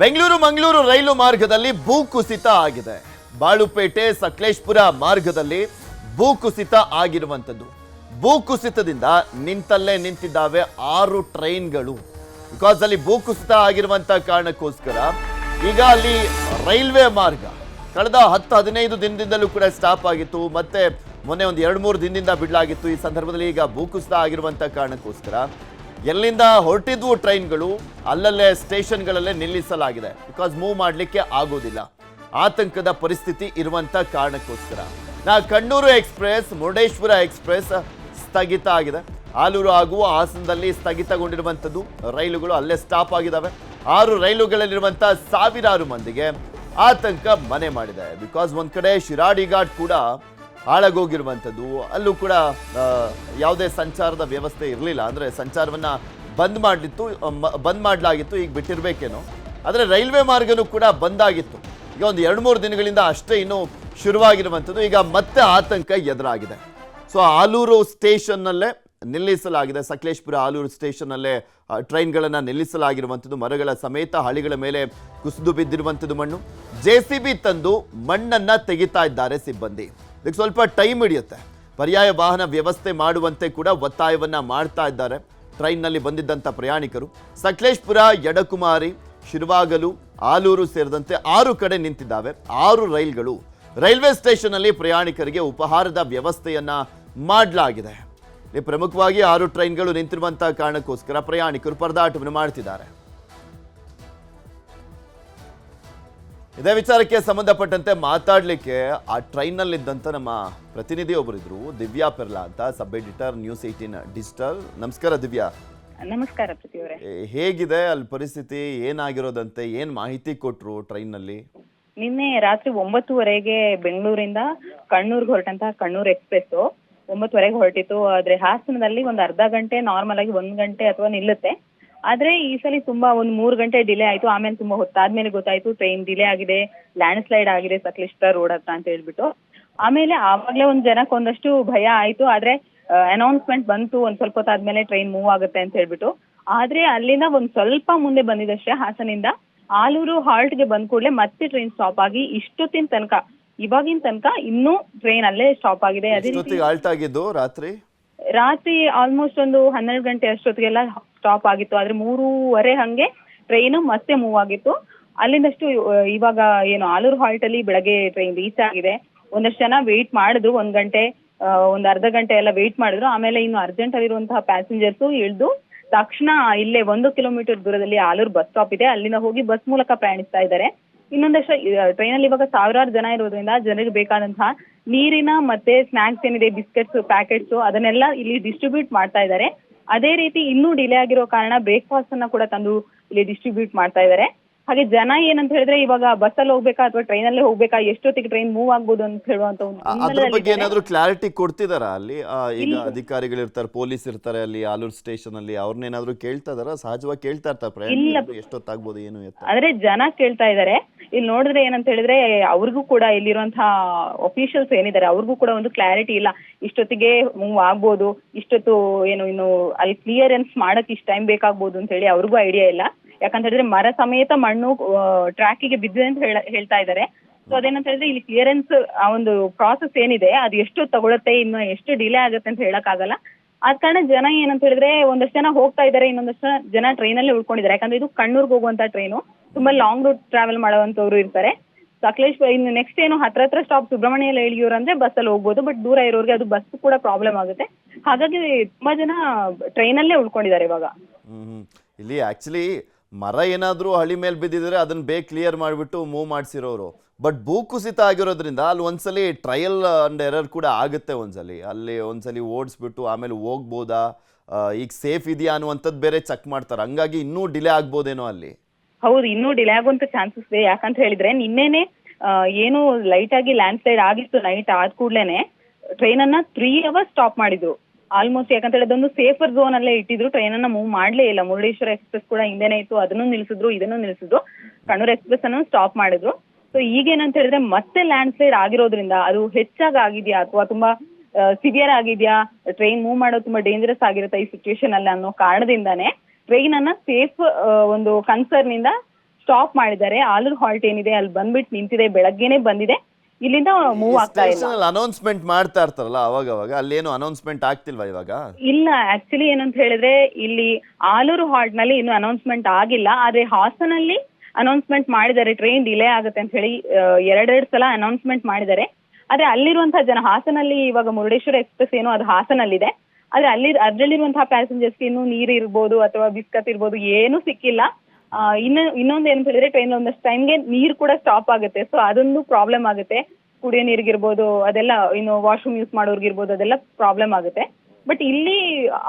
ಬೆಂಗಳೂರು ಮಂಗಳೂರು ರೈಲು ಮಾರ್ಗದಲ್ಲಿ ಭೂಕುಸಿತ ಆಗಿದೆ. ಬಾಳುಪೇಟೆ, ಸಕಲೇಶ್ಪುರ ಮಾರ್ಗದಲ್ಲಿ ಭೂಕುಸಿತ ಆಗಿರುವಂಥದ್ದು. ಭೂಕುಸಿತದಿಂದ ನಿಂತಲ್ಲೇ ನಿಂತಿದ್ದಾವೆ ಆರು ಟ್ರೈನ್ಗಳು. ಬಿಕಾಸ್ ಅಲ್ಲಿ ಭೂಕುಸಿತ ಆಗಿರುವಂಥ ಕಾರಣಕ್ಕೋಸ್ಕರ ಈಗ ಅಲ್ಲಿ ರೈಲ್ವೆ ಮಾರ್ಗ ಕಳೆದ ಹತ್ತು ಹದಿನೈದು ದಿನದಿಂದಲೂ ಕೂಡ ಸ್ಟಾಪ್ ಆಗಿತ್ತು. ಮತ್ತೆ ಮೊನ್ನೆ ಒಂದು ಎರಡು ಮೂರು ದಿನದಿಂದ ಬಿಡಲಾಗಿತ್ತು. ಈ ಸಂದರ್ಭದಲ್ಲಿ ಈಗ ಭೂಕುಸಿತ ಆಗಿರುವಂಥ ಕಾರಣಕ್ಕೋಸ್ಕರ ಎಲ್ಲಿಂದ ಹೊರಟಿದ್ವು ಟ್ರೈನ್ಗಳು, ಅಲ್ಲಲ್ಲೇ ಸ್ಟೇಷನ್ಗಳಲ್ಲೇ ನಿಲ್ಲಿಸಲಾಗಿದೆ. ಬಿಕಾಸ್ ಮೂವ್ ಮಾಡಲಿಕ್ಕೆ ಆಗೋದಿಲ್ಲ. ಆತಂಕದ ಪರಿಸ್ಥಿತಿ ಇರುವಂಥ ಕಾರಣಕ್ಕೋಸ್ಕರ. ನಾ ಕಣ್ಣೂರು ಎಕ್ಸ್ಪ್ರೆಸ್, ಮುರುಡೇಶ್ವರ ಎಕ್ಸ್ಪ್ರೆಸ್ ಸ್ಥಗಿತ ಆಗಿದೆ. ಆಲೂರು ಹಾಗೂ ಹಾಸನದಲ್ಲಿ ಸ್ಥಗಿತಗೊಂಡಿರುವಂಥದ್ದು ರೈಲುಗಳು ಅಲ್ಲೇ ಸ್ಟಾಪ್ ಆಗಿದ್ದಾವೆ ಆರು ರೈಲುಗಳಲ್ಲಿರುವಂಥ ಸಾವಿರಾರು ಮಂದಿಗೆ ಆತಂಕ ಮನೆ ಮಾಡಿದೆ. ಬಿಕಾಸ್ ಒಂದು ಕಡೆ ಶಿರಾಡಿ ಘಾಟ್ ಕೂಡ ಹಾಳಾಗೋಗಿರುವಂಥದ್ದು. ಅಲ್ಲೂ ಕೂಡ ಯಾವುದೇ ಸಂಚಾರದ ವ್ಯವಸ್ಥೆ ಇರಲಿಲ್ಲ. ಅಂದರೆ ಸಂಚಾರವನ್ನು ಬಂದ್ ಮಾಡಲಿತ್ತು ಬಂದ್ ಮಾಡಲಾಗಿತ್ತು, ಈಗ ಬಿಟ್ಟಿರಬೇಕೇನೋ. ಆದರೆ ರೈಲ್ವೆ ಮಾರ್ಗನೂ ಕೂಡ ಬಂದಾಗಿತ್ತು. ಈಗ ಒಂದು ಎರಡು ಮೂರು ದಿನಗಳಿಂದ ಅಷ್ಟೇ ಇನ್ನೂ ಶುರುವಾಗಿರುವಂಥದ್ದು. ಈಗ ಮತ್ತೆ ಆತಂಕ ಎದುರಾಗಿದೆ. ಸೊ, ಆಲೂರು ಸ್ಟೇಷನ್ನಲ್ಲೇ ನಿಲ್ಲಿಸಲಾಗಿದೆ. ಸಕಲೇಶ್ಪುರ ಆಲೂರು ಸ್ಟೇಷನ್ನಲ್ಲೇ ಟ್ರೈನ್ಗಳನ್ನು ನಿಲ್ಲಿಸಲಾಗಿರುವಂಥದ್ದು. ಮರಗಳ ಸಮೇತ ಹಳಿಗಳ ಮೇಲೆ ಕುಸಿದು ಬಿದ್ದಿರುವಂಥದ್ದು ಮಣ್ಣು. ಜೆ ತಂದು ಮಣ್ಣನ್ನು ತೆಗಿತಾ ಇದ್ದಾರೆ ಸಿಬ್ಬಂದಿ. ಇದಕ್ಕೆ ಸ್ವಲ್ಪ ಟೈಮ್ ಹಿಡಿಯುತ್ತೆ. ಪರ್ಯಾಯ ವಾಹನ ವ್ಯವಸ್ಥೆ ಮಾಡುವಂತೆ ಕೂಡ ಒತ್ತಾಯವನ್ನು ಮಾಡ್ತಾ ಇದ್ದಾರೆ. ಟ್ರೈನ್ನಲ್ಲಿ ಬಂದಿದ್ದಂಥ ಪ್ರಯಾಣಿಕರು. ಸಕಲೇಶ್ಪುರ, ಯಡಕುಮಾರಿ, ಶಿರುವಾಗಲು, ಆಲೂರು ಸೇರಿದಂತೆ ಆರು ಕಡೆ ನಿಂತಿದ್ದಾವೆ. ಆರು ರೈಲ್ಗಳು. ರೈಲ್ವೆ ಸ್ಟೇಷನ್ನಲ್ಲಿ ಪ್ರಯಾಣಿಕರಿಗೆ ಉಪಹಾರದ ವ್ಯವಸ್ಥೆಯನ್ನ ಮಾಡಲಾಗಿದೆ. ಪ್ರಮುಖವಾಗಿ ಆರು ಟ್ರೈನ್ಗಳು ನಿಂತಿರುವಂತಹ ಕಾರಣಕ್ಕೋಸ್ಕರ ಪ್ರಯಾಣಿಕರು ಪರದಾಟವನ್ನು ಮಾಡ್ತಿದ್ದಾರೆ. ಇದೇ ವಿಚಾರಕ್ಕೆ ಸಂಬಂಧಪಟ್ಟಂತೆ ಮಾತಾಡಲಿಕ್ಕೆ ಆ ಟ್ರೈನ್ನಲ್ಲಿದ್ದಂಥ ನಮ್ಮ ಪ್ರತಿನಿಧಿ ಒಬ್ಬರಿದ್ರು ದಿವ್ಯಾ ಪೆರ್ಲಾ ಅಂತ sub editor news eighteen digital ನಮಸ್ಕಾರ ದಿವ್ಯಾ. ನಮಸ್ಕಾರ ಹೇಗಿದೆ ಅಲ್ಲಿ ಪರಿಸ್ಥಿತಿ? ಏನಾಗಿರೋದಂತೆ? ಏನ್ ಮಾಹಿತಿ ಕೊಟ್ರು ಟ್ರೈನ್ನಲ್ಲಿ? ನಿನ್ನೆ ರಾತ್ರಿ ಒಂಬತ್ತುವರೆಗೆ ಬೆಂಗಳೂರಿಂದ ಕಣ್ಣೂರ್ಗೆ ಹೊರಟಂತಹ ಕಣ್ಣೂರ್ ಎಕ್ಸ್ಪ್ರೆಸ್ ಒಂಬತ್ತುವರೆಗೆ ಹೊರಟಿತ್ತು. ಆದ್ರೆ ಹಾಸನದಲ್ಲಿ ಒಂದು ಅರ್ಧ ಗಂಟೆ ನಾರ್ಮಲ್ ಆಗಿ ಒಂದ್ ಗಂಟೆ ಅಥವಾ ನಿಲ್ಲುತ್ತೆ. ಆದ್ರೆ ಈ ಸಲ ತುಂಬಾ ಒಂದ್ ಮೂರ್ ಗಂಟೆ ಡಿಲೇ ಆಯ್ತು ಆಮೇಲೆ ತುಂಬಾ ಹೊತ್ತಾದ್ಮೇಲೆ ಗೊತ್ತಾಯ್ತು ಟ್ರೈನ್ ಡಿಲೇ ಆಗಿದೆ ಲ್ಯಾಂಡ್ ಸ್ಲೈಡ್ ಆಗಿದೆ ಸಕಲೇಶ್ಪುರ ರೋಡ್ ಹತ್ರ ಅಂತ ಹೇಳ್ಬಿಟ್ಟು. ಆಮೇಲೆ ಆವಾಗ್ಲೇ ಒಂದ್ ಜನಕ್ಕೆ ಒಂದಷ್ಟು ಭಯ ಆಯ್ತು ಆದ್ರೆ ಅನೌನ್ಸ್ಮೆಂಟ್ ಬಂತು ಒಂದ್ ಸ್ವಲ್ಪ ಹೊತ್ತಾದ್ಮೇಲೆ ಟ್ರೈನ್ ಮೂವ್ ಆಗುತ್ತೆ ಅಂತ ಹೇಳ್ಬಿಟ್ಟು. ಆದ್ರೆ ಅಲ್ಲಿಂದ ಒಂದ್ ಸ್ವಲ್ಪ ಮುಂದೆ ಬಂದಿದಷ್ಟೇ ಹಾಸನಿಂದ ಆಲೂರು ಹಾಲ್ಟ್ಗೆ ಬಂದ ಕೂಡಲೇ ಮತ್ತೆ ಟ್ರೈನ್ ಸ್ಟಾಪ್ ಆಗಿ ಇಷ್ಟೊತ್ತಿನ ತನಕ ಇವಾಗಿನ ತನಕ ಇನ್ನೂ ಟ್ರೈನ್ ಅಲ್ಲೇ ಸ್ಟಾಪ್ ಆಗಿದೆ. ಅದೇ ರೀತಿ ಆಗಿದ್ದು ರಾತ್ರಿ? ರಾತ್ರಿ ಆಲ್ಮೋಸ್ಟ್ ಒಂದು ಹನ್ನೆರಡು ಗಂಟೆ ಅಷ್ಟೊತ್ತಿಗೆಲ್ಲ ಸ್ಟಾಪ್ ಆಗಿತ್ತು. ಆದ್ರೆ ಮೂರೂವರೆ ಹಂಗೆ ಟ್ರೈನ್ ಮತ್ತೆ ಮೂವ್ ಆಗಿತ್ತು. ಅಲ್ಲಿಂದಷ್ಟು ಇವಾಗ ಏನು, ಆಲೂರು ಹಾಲ್ಟ್ ಅಲ್ಲಿ ಬೆಳಗ್ಗೆ ಟ್ರೈನ್ ರೀಚ್ ಆಗಿದೆ. ಒಂದಷ್ಟು ಜನ ವೆಯ್ಟ್ ಮಾಡಿದ್ರು. ಒಂದ್ ಗಂಟೆ ಒಂದ್ ಅರ್ಧ ಗಂಟೆ ಎಲ್ಲ ವೆಯ್ಟ್ ಮಾಡಿದ್ರು. ಆಮೇಲೆ ಇನ್ನು ಅರ್ಜೆಂಟ್ ಆಗಿರುವಂತಹ ಪ್ಯಾಸೆಂಜರ್ಸ್ ಇಳಿದು ತಕ್ಷಣ ಇಲ್ಲೇ ಒಂದು ಕಿಲೋಮೀಟರ್ ದೂರದಲ್ಲಿ ಆಲೂರು ಬಸ್ ಸ್ಟಾಪ್ ಇದೆ. ಅಲ್ಲಿಂದ ಹೋಗಿ ಬಸ್ ಮೂಲಕ ಪ್ರಯಾಣಿಸ್ತಾ ಇದ್ದಾರೆ. ಇನ್ನೊಂದಷ್ಟು ಟ್ರೈನಲ್ಲಿ ಇವಾಗ ಸಾವಿರಾರು ಜನ ಇರೋದ್ರಿಂದ ಜನರಿಗೆ ಬೇಕಾದಂತಹ ನೀರಿನ ಮತ್ತೆ ಸ್ನಾಕ್ಸ್ ಏನಿದೆ ಬಿಸ್ಕೆಟ್ಸ್ ಪ್ಯಾಕೆಟ್ಸ್ ಅದನ್ನೆಲ್ಲ ಇಲ್ಲಿ ಡಿಸ್ಟ್ರಿಬ್ಯೂಟ್ ಮಾಡ್ತಾ ಇದ್ದಾರೆ. ಅದೇ ರೀತಿ ಇನ್ನೂ ಡಿಲೇ ಆಗಿರೋ ಕಾರಣ ಬ್ರೇಕ್ಫಾಸ್ಟ್ ಅನ್ನ ಕೂಡ ತಂದು ಇಲ್ಲಿ ಡಿಸ್ಟ್ರಿಬ್ಯೂಟ್ ಮಾಡ್ತಾ ಇದ್ದಾರೆ ಹಾಗೆ ಜನ ಏನಂತ ಹೇಳಿದ್ರೆ ಇವಾಗ ಬಸ್ಸಲ್ಲಿ ಹೋಗ್ಬೇಕಾ ಅಥವಾ ಟ್ರೈನ್ ಅಲ್ಲೇ ಹೋಗ್ಬೇಕಾ ಎಷ್ಟೊತ್ತಿಗೆ ಟ್ರೈನ್ ಮೂವ್ ಆಗ್ಬೋದು ಅಂತ ಹೇಳುವಂತ ಒಂದು ಅದ್ರ ಬಗ್ಗೆ. ಏನಾದ್ರು ಕ್ಲಾರಿಟಿ ಕೊಡ್ತಿದಾರ ಅಲ್ಲಿ? ಆ, ಈಗ ಅಧಿಕಾರಿಗಳು ಇರ್ತಾರೆ ಪೊಲೀಸ್ ಇರ್ತಾರೆ ಅಲ್ಲಿ ಆಲೂರು ಸ್ಟೇಷನ್ ಅಲ್ಲಿ ಅವ್ರನ್ನೇನಾದ್ರು ಕೇಳ್ತಾ ಇದಾರ? ಸಹಜವಾಗಿ ಕೇಳ್ತಾ ಇರ್ತಾರೆ ಎಷ್ಟೊತ್ತಾಗ್ಬೋದು ಏನು ಎತ್ತ? ಆದ್ರೆ ಜನ ಕೇಳ್ತಾ ಇದ್ದಾರೆ ಇಲ್ಲಿ ನೋಡಿದ್ರೆ ಏನಂತ ಹೇಳಿದ್ರೆ, ಅವ್ರಿಗೂ ಕೂಡ ಇಲ್ಲಿರುವಂತಹ ಅಫಿಷಿಯಲ್ಸ್ ಏನಿದ್ದಾರೆ, ಅವ್ರಿಗೂ ಕೂಡ ಒಂದು ಕ್ಲಾರಿಟಿ ಇಲ್ಲ. ಇಷ್ಟೊತ್ತಿಗೆ ಮೂವ್ ಆಗ್ಬೋದು, ಇಷ್ಟೊತ್ತು ಏನು ಇನ್ನು ಅಲ್ಲಿ ಕ್ಲಿಯರೆನ್ಸ್ ಮಾಡಕ್ ಇಷ್ಟ ಟೈಮ್ ಬೇಕಾಗ್ಬೋದು ಅಂತ ಹೇಳಿ ಅವ್ರಿಗೂ ಐಡಿಯಾ ಇಲ್ಲ. ಯಾಕಂತ ಹೇಳಿದ್ರೆ ಮರ ಸಮೇತ ಮಣ್ಣು ಟ್ರ್ಯಾಕಿಗೆ ಬಿದ್ದಿದೆ ಅಂತ ಹೇಳ- ಹೇಳ್ತಾ ಇದ್ದಾರೆ. ಸೊ ಅದೇನಂತ ಹೇಳಿದ್ರೆ ಇಲ್ಲಿ ಕ್ಲಿಯರೆನ್ಸ್ ಆ ಒಂದು ಪ್ರಾಸೆಸ್ ಏನಿದೆ, ಅದು ಎಷ್ಟು ತಗೊಳತ್ತೆ, ಇನ್ನು ಎಷ್ಟು ಡಿಲೇ ಆಗುತ್ತೆ ಅಂತ ಹೇಳಕ್ ಆಗಲ್ಲ ಆದ ಕಾರಣ ಜನ ಏನಂತ ಹೇಳಿದ್ರೆ ಒಂದಷ್ಟು ಜನ ಹೋಗ್ತಾ ಇದ್ದಾರೆ ಇನ್ನೊಂದಷ್ಟು ಜನ ಟ್ರೈನಲ್ಲೇ ಉಳ್ಕೊಂಡಿದ್ದಾರೆ. ಯಾಕಂದ್ರೆ ಇದು ಕಣ್ಣೂರ್ಗೆ ಹೋಗುವಂತ ಟ್ರೈನು ತುಂಬಾ ಲಾಂಗ್ ರೂಟ್ ಟ್ರಾವೆಲ್ ಮಾಡುವಂತವ್ರು ಇರ್ತಾರೆ. ಸಕಲೇಶ್ವರ ಇನ್ನು ನೆಕ್ಸ್ಟ್ ಏನು ಹತ್ರ ಹತ್ರ ಸ್ಟಾಪ್ ಸುಬ್ರಹ್ಮಣ್ಯ ಇಳಿಯೋರು ಅಂದ್ರೆ ಬಸ್ಸಲ್ಲಿ ಹೋಗ್ಬೋದು ಬಟ್ ದೂರ ಇರೋರಿಗೆ ಅದು ಬಸ್ ಕೂಡ ಪ್ರಾಬ್ಲಮ್ ಆಗುತ್ತೆ. ಹಾಗಾಗಿ ತುಂಬಾ ಜನ ಟ್ರೈನಲ್ಲೇ ಉಳ್ಕೊಂಡಿದ್ದಾರೆ ಇವಾಗ. ಇಲ್ಲಿ ಆಕ್ಚುಲಿ ಮರ ಏನಾದರೂ ಹಳಿ ಮೇಲೆ ಬಿದ್ದಿದ್ರೆ ಅದನ್ನು ಬೇಗ ಕ್ಲಿಯರ್ ಮಾಡಿಬಿಟ್ಟು ಮೂವ್ ಮಾಡಿಸಿರೋರು. ಬಟ್ ಭೂಕುಸಿತ ಆಗಿರೋದ್ರಿಂದ ಅಲ್ಲಿ ಒಂದ್ಸಲಿ ಟ್ರಯಲ್ ಅಂಡ್ ಎರರ್ ಕೂಡ ಆಗುತ್ತೆ ಒಂದ್ಸಲಿ. ಅಲ್ಲಿ ಒಂದ್ಸಲಿ ಓಡಿಸ್ಬಿಟ್ಟು ಆಮೇಲೆ ಹೋಗ್ಬೋದಾ? ಈಗ ಸೇಫ್ ಇದೆಯಾ ಅನ್ನುವಂಥದ್ದು ಬೇರೆ ಚೆಕ್ ಮಾಡ್ತಾರೆ. ಹಂಗಾಗಿ ಇನ್ನೂ ಡಿಲೇ ಆಗ್ಬೋದೇನೋ ಅಲ್ಲಿ? ಹೌದು, ಇನ್ನೂ ಡಿಲೇ ಆಗುವಂತ ಚಾನ್ಸಸ್ ಇದೆ. ಯಾಕಂತ ಹೇಳಿದ್ರೆ ನಿನ್ನೆನೆ ಏನು ಲೈಟ್ ಆಗಿ ಲ್ಯಾಂಡ್ ಸ್ಲೈಡ್ ಆಗಿತ್ತು ನೈಟ್ ಆದ ಕೂಡ್ಲೇನೆ ಟ್ರೈನ್ ಅನ್ನ ತ್ರೀ ಅವರ್ಸ್ ಸ್ಟಾಪ್ ಮಾಡಿದ್ರು. ಆಲ್ಮೋಸ್ಟ್ ಯಾಕಂತ ಅದೊಂದು ಸೇಫರ್ ಝೋನ್ ಅಲ್ಲೇ ಇಟ್ಟಿದ್ರು. ಟ್ರೈನ್ ಅನ್ನ ಮೂವ್ ಮಾಡ್ಲೇ ಇಲ್ಲ. ಮುರುಡೇಶ್ವರ ಎಕ್ಸ್ಪ್ರೆಸ್ ಕೂಡ ಹಿಂದೆನೇ ಇತ್ತು. ಅದನ್ನು ನಿಲ್ಸಿದ್ರು, ಇದನ್ನು ನಿಲ್ಸಿದ್ರು. ಕಣ್ಣೂರ್ ಎಕ್ಸ್ಪ್ರೆಸ್ ಅನ್ನು ಸ್ಟಾಪ್ ಮಾಡಿದ್ರು. ಸೊ ಈಗೇನಂತ ಹೇಳಿದ್ರೆ ಮತ್ತೆ ಲ್ಯಾಂಡ್ ಸ್ಲೈಡ್ ಆಗಿರೋದ್ರಿಂದ ಅದು ಹೆಚ್ಚಾಗಿ ಆಗಿದ್ಯಾ ಅಥವಾ ತುಂಬಾ ಸಿವಿಯರ್ ಆಗಿದ್ಯಾ? ಟ್ರೈನ್ ಮೂವ್ ಮಾಡೋದು ತುಂಬಾ ಡೇಂಜರಸ್ ಆಗಿರುತ್ತೆ ಈ ಸಿಚುವೇಶನ್ ಅಲ್ಲಿ ಅನ್ನೋ ಕಾರಣದಿಂದಾನೇ ಟ್ರೈನ್ ಅನ್ನ ಸೇಫ್ ಒಂದು ಕನ್ಸರ್ನ್ ಇಂದ ಸ್ಟಾಪ್ ಮಾಡಿದ್ದಾರೆ. ಆಲೂರ್ ಹಾಲ್ಟ್ ಏನಿದೆ, ಅಲ್ಲಿ ಬಂದ್ಬಿಟ್ಟು ನಿಂತಿದೆ, ಬೆಳಗ್ಗೆನೆ ಬಂದಿದೆ. ಇಲ್ಲಿಂದ ಮೂವ್ ಆಗ್ತಾ ಇಲ್ಲ. ಅನೌನ್ಸ್ಮೆಂಟ್ ಮಾಡ್ತಾ ಇರ್ತಾರಲ್ಲ ಅವಾಗ ಅವಾಗ ಅಲ್ಲೇನು ಅನೌನ್ಸ್ಮೆಂಟ್ ಆಗ್ತಿಲ್ವಾ ಇವಾಗ? ಇಲ್ಲ ಆಕ್ಚುಲಿ ಏನಂತ ಹೇಳಿದ್ರೆ ಇಲ್ಲಿ ಆಲೂರು ಹಾಲ್ಟ್ನಲ್ಲಿ ಇನ್ನು ಅನೌನ್ಸ್ಮೆಂಟ್ ಆಗಿಲ್ಲ. ಆದ್ರೆ ಹಾಸನಲ್ಲಿ ಅನೌನ್ಸ್ಮೆಂಟ್ ಮಾಡಿದ್ದಾರೆ ಟ್ರೈನ್ ಡಿಲೇ ಆಗುತ್ತೆ ಅಂತ ಹೇಳಿ ಎರಡೆರಡು ಸಲ ಅನೌನ್ಸ್ಮೆಂಟ್ ಮಾಡಿದ್ದಾರೆ. ಆದ್ರೆ ಅಲ್ಲಿರುವಂತಹ ಜನ ಹಾಸನಲ್ಲಿ ಇವಾಗ ಮುರುಡೇಶ್ವರ ಎಕ್ಸ್ಪ್ರೆಸ್ ಏನೋ ಅದು ಹಾಸನಲ್ಲಿದೆ. ಆದ್ರೆ ಅಲ್ಲಿ ಅದ್ರಲ್ಲಿರುವಂತಹ ಪ್ಯಾಸೆಂಜರ್ಸ್ ಇನ್ನು ನೀರು ಇರ್ಬೋದು ಅಥವಾ ಬಿಸ್ಕತ್ ಇರ್ಬೋದು ಏನು ಸಿಕ್ಕಿಲ್ಲ. ಇನ್ನು ಇನ್ನೊಂದು ಏನಂತ ಹೇಳಿದ್ರೆ ಟ್ರೈನ್ ಒಂದಷ್ಟು ಟೈಮ್ಗೆ ನೀರು ಕೂಡ ಸ್ಟಾಪ್ ಆಗುತ್ತೆ. ಸೊ ಅದೊಂದು ಪ್ರಾಬ್ಲಮ್ ಆಗುತ್ತೆ. ಕುಡಿಯೋ ನೀರಿಗಿರ್ಬೋದು ಅದೆಲ್ಲ ಇನ್ನು ವಾಶ್ರೂಮ್ ಯೂಸ್ ಮಾಡೋರ್ಗಿರ್ಬೋದು ಅದೆಲ್ಲ ಪ್ರಾಬ್ಲಮ್ ಆಗುತ್ತೆ. ಬಟ್ ಇಲ್ಲಿ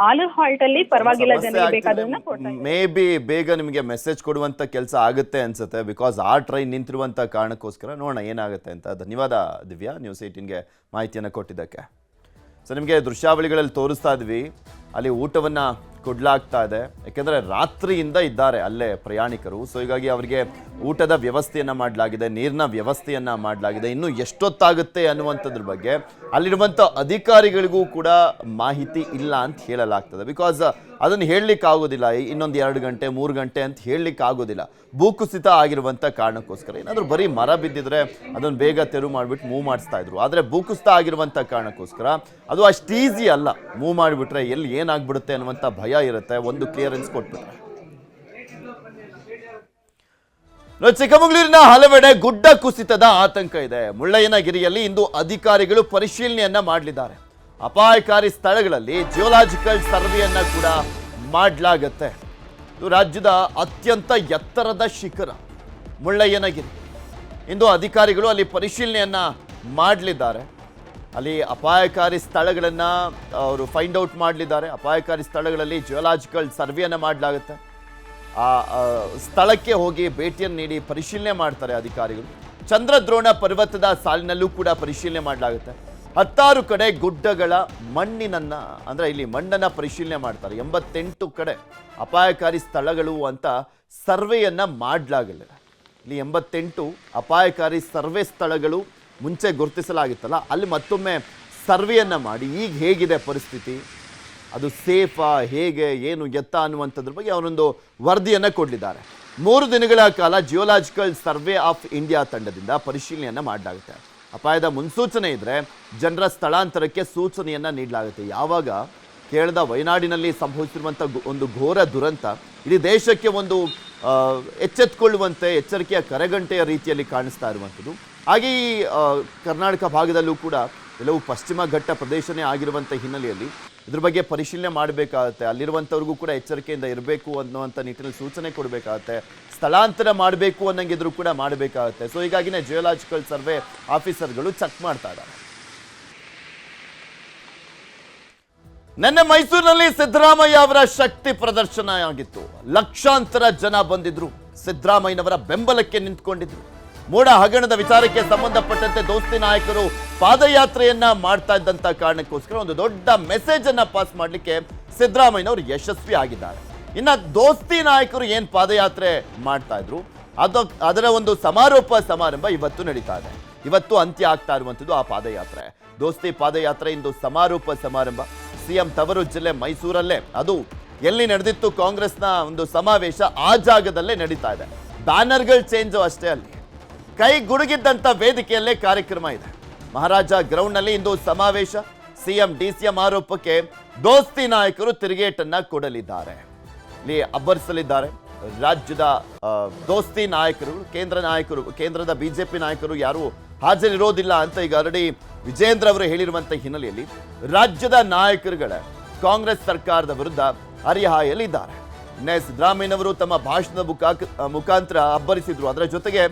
ಆಲೂರ್ ಹಾಲ್ಟ್ ಅಲ್ಲಿ ಪರವಾಗಿಲ್ಲ ಜನರಿಗೆ ಬೇಕಾದನ್ನ. ಮೇ ಬಿ ಬೇಗ ನಿಮಗೆ ಮೆಸೇಜ್ ಕೊಡುವಂತ ಕೆಲಸ ಆಗುತ್ತೆ ಅನ್ಸುತ್ತೆ. ಬಿಕಾಸ್ ಆ ಟ್ರೈನ್ ನಿಂತಿರುವಂತ ಕಾರಣಕ್ಕೋಸ್ಕರ ನೋಡೋಣ ಏನಾಗುತ್ತೆ ಅಂತ. ಧನ್ಯವಾದ ದಿವ್ಯಾ ನ್ಯೂಸ್ಗೆ ಮಾಹಿತಿಯನ್ನು ಕೊಟ್ಟಿದ್ದಕ್ಕೆ. ಸೊ ನಿಮಗೆ ದೃಶ್ಯಾವಳಿಗಳಲ್ಲಿ ತೋರಿಸ್ತಾ ಇದ್ವಿ. ಅಲ್ಲಿ ಊಟವನ್ನ ಕೊಡ್ಲಾಗ್ತಾ ಇದೆ. ಯಾಕೆಂದರೆ ರಾತ್ರಿಯಿಂದ ಇದ್ದಾರೆ ಅಲ್ಲೇ ಪ್ರಯಾಣಿಕರು. ಸೊ ಹೀಗಾಗಿ ಅವರಿಗೆ ಊಟದ ವ್ಯವಸ್ಥೆಯನ್ನು ಮಾಡಲಾಗಿದೆ, ನೀರಿನ ವ್ಯವಸ್ಥೆಯನ್ನು ಮಾಡಲಾಗಿದೆ. ಇನ್ನು ಎಷ್ಟೊತ್ತಾಗುತ್ತೆ ಅನ್ನುವಂಥದ್ರ ಬಗ್ಗೆ ಅಲ್ಲಿರುವಂಥ ಅಧಿಕಾರಿಗಳಿಗೂ ಕೂಡ ಮಾಹಿತಿ ಇಲ್ಲ ಅಂತ ಹೇಳಲಾಗ್ತದೆ. ಬಿಕಾಸ್ ಅದನ್ನು ಹೇಳಲಿಕ್ಕೆ ಆಗೋದಿಲ್ಲ ಇನ್ನೊಂದು ಎರಡು ಗಂಟೆ, ಮೂರು ಗಂಟೆ ಅಂತ ಹೇಳಲಿಕ್ಕೆ ಆಗೋದಿಲ್ಲ ಭೂಕುಸಿತ ಆಗಿರುವಂಥ ಕಾರಣಕ್ಕೋಸ್ಕರ. ಏನಾದರೂ ಬರೀ ಮರ ಬಿದ್ದಿದ್ರೆ ಅದನ್ನು ಬೇಗ ತೆರವು ಮಾಡಿಬಿಟ್ಟು ಮೂವ್ ಮಾಡಿಸ್ತಾ ಇದ್ರು. ಆದರೆ ಭೂಕುಸಿತ ಆಗಿರುವಂಥ ಕಾರಣಕ್ಕೋಸ್ಕರ ಅದು ಅಷ್ಟು ಈಸಿ ಅಲ್ಲ. ಮೂವ್ ಮಾಡಿಬಿಟ್ರೆ ಎಲ್ಲಿ ಏನಾಗ್ಬಿಡುತ್ತೆ ಅನ್ನುವಂಥ ಭಯ ಇರುತ್ತೆ. ಒಂದು ಕ್ಲಿಯರೆನ್ಸ್ ಕೊಟ್ಬಿಟ್ರೆ. ಚಿಕ್ಕಮಗಳೂರಿನ ಹಲವೆಡೆ ಗುಡ್ಡ ಕುಸಿತದ ಆತಂಕ ಇದೆ. ಮುಳ್ಳಯ್ಯನಗಿರಿಯಲ್ಲಿ ಇಂದು ಅಧಿಕಾರಿಗಳು ಪರಿಶೀಲನೆಯನ್ನ ಮಾಡಲಿದ್ದಾರೆ. ಅಪಾಯಕಾರಿ ಸ್ಥಳಗಳಲ್ಲಿ ಜಿಯೋಲಾಜಿಕಲ್ ಸರ್ವೆಯನ್ನ ಕೂಡ ಮಾಡಲಾಗತ್ತೆ. ಇದು ರಾಜ್ಯದ ಅತ್ಯಂತ ಎತ್ತರದ ಶಿಖರ, ಮುಳ್ಳಯ್ಯನಗಿರಿ. ಇಂದು ಅಧಿಕಾರಿಗಳು ಅಲ್ಲಿ ಪರಿಶೀಲನೆಯನ್ನು ಮಾಡಲಿದ್ದಾರೆ. ಅಲ್ಲಿ ಅಪಾಯಕಾರಿ ಸ್ಥಳಗಳನ್ನು ಅವರು ಫೈಂಡ್ ಔಟ್ ಮಾಡಲಿದ್ದಾರೆ. ಅಪಾಯಕಾರಿ ಸ್ಥಳಗಳಲ್ಲಿ ಜಿಯೋಲಾಜಿಕಲ್ ಸರ್ವೆಯನ್ನು ಮಾಡಲಾಗುತ್ತೆ. ಆ, ಸ್ಥಳಕ್ಕೆ ಹೋಗಿ ಭೇಟಿಯನ್ನು ನೀಡಿ ಪರಿಶೀಲನೆ ಮಾಡ್ತಾರೆ ಅಧಿಕಾರಿಗಳು. ಚಂದ್ರದ್ರೋಣ ಪರ್ವತದ ಸಾಲಿನಲ್ಲೂ ಕೂಡ ಪರಿಶೀಲನೆ ಮಾಡಲಾಗುತ್ತೆ. ಹತ್ತಾರು ಕಡೆ ಗುಡ್ಡಗಳ ಮಣ್ಣಿನನ್ನ, ಅಂದ್ರೆ ಇಲ್ಲಿ ಮಣ್ಣನ್ನು ಪರಿಶೀಲನೆ ಮಾಡ್ತಾರೆ. ಎಂಬತ್ತೆಂಟು ಕಡೆ ಅಪಾಯಕಾರಿ ಸ್ಥಳಗಳು ಅಂತ ಸರ್ವೆಯನ್ನು ಮಾಡಲಾಗಲಿದೆ ಇಲ್ಲಿ ಎಂಬತ್ತೆಂಟು ಅಪಾಯಕಾರಿ ಸರ್ವೆ ಸ್ಥಳಗಳು ಮುಂಚೆ ಗುರುತಿಸಲಾಗಿತ್ತಲ್ಲ, ಅಲ್ಲಿ ಮತ್ತೊಮ್ಮೆ ಸರ್ವೆಯನ್ನು ಮಾಡಿ. ಈಗ ಹೇಗಿದೆ ಪರಿಸ್ಥಿತಿ? ಅದು ಸೇಫಾ, ಹೇಗೆ, ಏನು, ಎತ್ತ ಅನ್ನುವಂಥದ್ರ ಬಗ್ಗೆ ಅವರೊಂದು ವರದಿಯನ್ನು ಕೊಡಲಿದ್ದಾರೆ. ಮೂರು ದಿನಗಳ ಕಾಲ ಜಿಯೋಲಾಜಿಕಲ್ ಸರ್ವೆ ಆಫ್ ಇಂಡಿಯಾ ತಂಡದಿಂದ ಪರಿಶೀಲನೆಯನ್ನು ಮಾಡಲಾಗುತ್ತೆ. ಅಪಾಯದ ಮುನ್ಸೂಚನೆ ಇದ್ದರೆ ಜನರ ಸ್ಥಳಾಂತರಕ್ಕೆ ಸೂಚನೆಯನ್ನು ನೀಡಲಾಗುತ್ತೆ. ಯಾವಾಗ ಕೇರಳದ ವಯನಾಡಿನಲ್ಲಿ ಸಂಭವಿಸಿರುವಂಥ ಒಂದು ಘೋರ ದುರಂತ, ಇಡೀ ದೇಶಕ್ಕೆ ಒಂದು ಎಚ್ಚೆತ್ಕೊಳ್ಳುವಂತೆ, ಎಚ್ಚರಿಕೆಯ ಕರೆಗಂಟೆಯ ರೀತಿಯಲ್ಲಿ ಕಾಣಿಸ್ತಾ ಇರುವಂಥದ್ದು. ಹಾಗೆ ಈ ಕರ್ನಾಟಕ ಭಾಗದಲ್ಲೂ ಕೂಡ, ಕೆಲವು ಪಶ್ಚಿಮ ಘಟ್ಟ ಪ್ರದೇಶನೇ ಆಗಿರುವಂಥ ಹಿನ್ನೆಲೆಯಲ್ಲಿ ಇದ್ರ ಬಗ್ಗೆ ಪರಿಶೀಲನೆ ಮಾಡಬೇಕಾಗತ್ತೆ. ಅಲ್ಲಿರುವಂಥವ್ರಿಗೂ ಕೂಡ ಎಚ್ಚರಿಕೆಯಿಂದ ಇರಬೇಕು ಅನ್ನುವಂಥ ನಿಟ್ಟಿನಲ್ಲಿ ಸೂಚನೆ ಕೊಡಬೇಕಾಗತ್ತೆ. ಸ್ಥಳಾಂತರ ಮಾಡಬೇಕು ಅನ್ನಂಗಿದ್ರು ಕೂಡ ಮಾಡಬೇಕಾಗತ್ತೆ. ಸೊ ಹೀಗಾಗಿನೇ ಜಿಯೋಲಾಜಿಕಲ್ ಸರ್ವೆ ಆಫೀಸರ್ಗಳು ಚೆಕ್ ಮಾಡ್ತಾ ಇದ್ದಾರೆ ನಿನ್ನೆ ಮೈಸೂರಿನಲ್ಲಿ ಸಿದ್ದರಾಮಯ್ಯ ಅವರ ಶಕ್ತಿ ಪ್ರದರ್ಶನ ಆಗಿತ್ತು. ಲಕ್ಷಾಂತರ ಜನ ಬಂದಿದ್ರು. ಸಿದ್ದರಾಮಯ್ಯನವರ ಬೆಂಬಲಕ್ಕೆ ನಿಂತ್ಕೊಂಡಿದ್ರು. ಮೋಡ ಹಗರಣದ ವಿಚಾರಕ್ಕೆ ಸಂಬಂಧಪಟ್ಟಂತೆ ದೋಸ್ತಿ ನಾಯಕರು ಪಾದಯಾತ್ರೆಯನ್ನ ಮಾಡ್ತಾ ಇದ್ದಂತ ಕಾರಣಕ್ಕೋಸ್ಕರ ಒಂದು ದೊಡ್ಡ ಮೆಸೇಜ್ ಅನ್ನ ಪಾಸ್ ಮಾಡಲಿಕ್ಕೆ ಸಿದ್ದರಾಮಯ್ಯನವರು ಯಶಸ್ವಿ ಆಗಿದ್ದಾರೆ. ಇನ್ನ ದೋಸ್ತಿ ನಾಯಕರು ಏನ್ ಪಾದಯಾತ್ರೆ ಮಾಡ್ತಾ ಇದ್ರು? ಅದು ಅದರ ಒಂದು ಸಮಾರೋಪ ಸಮಾರಂಭ ಇವತ್ತು ನಡೀತಾ ಇದೆ. ಇವತ್ತು ಅಂತ್ಯ ಆಗ್ತಾ ಇರುವಂಥದ್ದು ಆ ಪಾದಯಾತ್ರೆ. ದೋಸ್ತಿ ಪಾದಯಾತ್ರೆ ಇಂದು ಸಮಾರೋಪ ಸಮಾರಂಭ. ಸಿಎಂ ತವರು ಜಿಲ್ಲೆ ಮೈಸೂರಲ್ಲೇ. ಅದು ಎಲ್ಲಿ ನಡೆದಿತ್ತು ಕಾಂಗ್ರೆಸ್ನ ಒಂದು ಸಮಾವೇಶ ಆ ಜಾಗದಲ್ಲೇ ನಡೀತಾ ಇದೆ. ಬ್ಯಾನರ್ಗಳು ಚೇಂಜ್ ಅಷ್ಟೇ ಅಲ್ಲಿ. ಕೈ ಗುಡುಗಿದ್ದಂಥ ವೇದಿಕೆಯಲ್ಲೇ ಕಾರ್ಯಕ್ರಮ ಇದೆ. ಮಹಾರಾಜ ಗ್ರೌಂಡ್ನಲ್ಲಿ ಇಂದು ಸಮಾವೇಶ. ಸಿಎಂ ಡಿಸಿಎಂ ಆರೋಪಕ್ಕೆ ದೋಸ್ತಿ ನಾಯಕರು ತಿರುಗೇಟನ್ನ ಕೊಡಲಿದ್ದಾರೆ. ಇಲ್ಲಿ ಅಬ್ಬರಿಸಲಿದ್ದಾರೆ. ರಾಜ್ಯದ ದೋಸ್ತಿ ನಾಯಕರು, ಕೇಂದ್ರ ನಾಯಕರು, ಕೇಂದ್ರದ ಬಿಜೆಪಿ ನಾಯಕರು ಯಾರು ಹಾಜರಿರೋದಿಲ್ಲ ಅಂತ ಈಗ ಆಲ್ರೆಡಿ ವಿಜೇಂದ್ರ ಅವರು ಹೇಳಿರುವಂತ ಹಿನ್ನೆಲೆಯಲ್ಲಿ ರಾಜ್ಯದ ನಾಯಕರುಗಳ ಕಾಂಗ್ರೆಸ್ ಸರ್ಕಾರದ ವಿರುದ್ಧ ಹರಿಹಾಯಲಿದ್ದಾರೆ. ನೆಸ್ ಸಿದ್ದರಾಮಯ್ಯನವರು ತಮ್ಮ ಭಾಷಣದ ಮುಖಾಂತರ ಅಬ್ಬರಿಸಿದ್ರು. ಅದರ ಜೊತೆಗೆ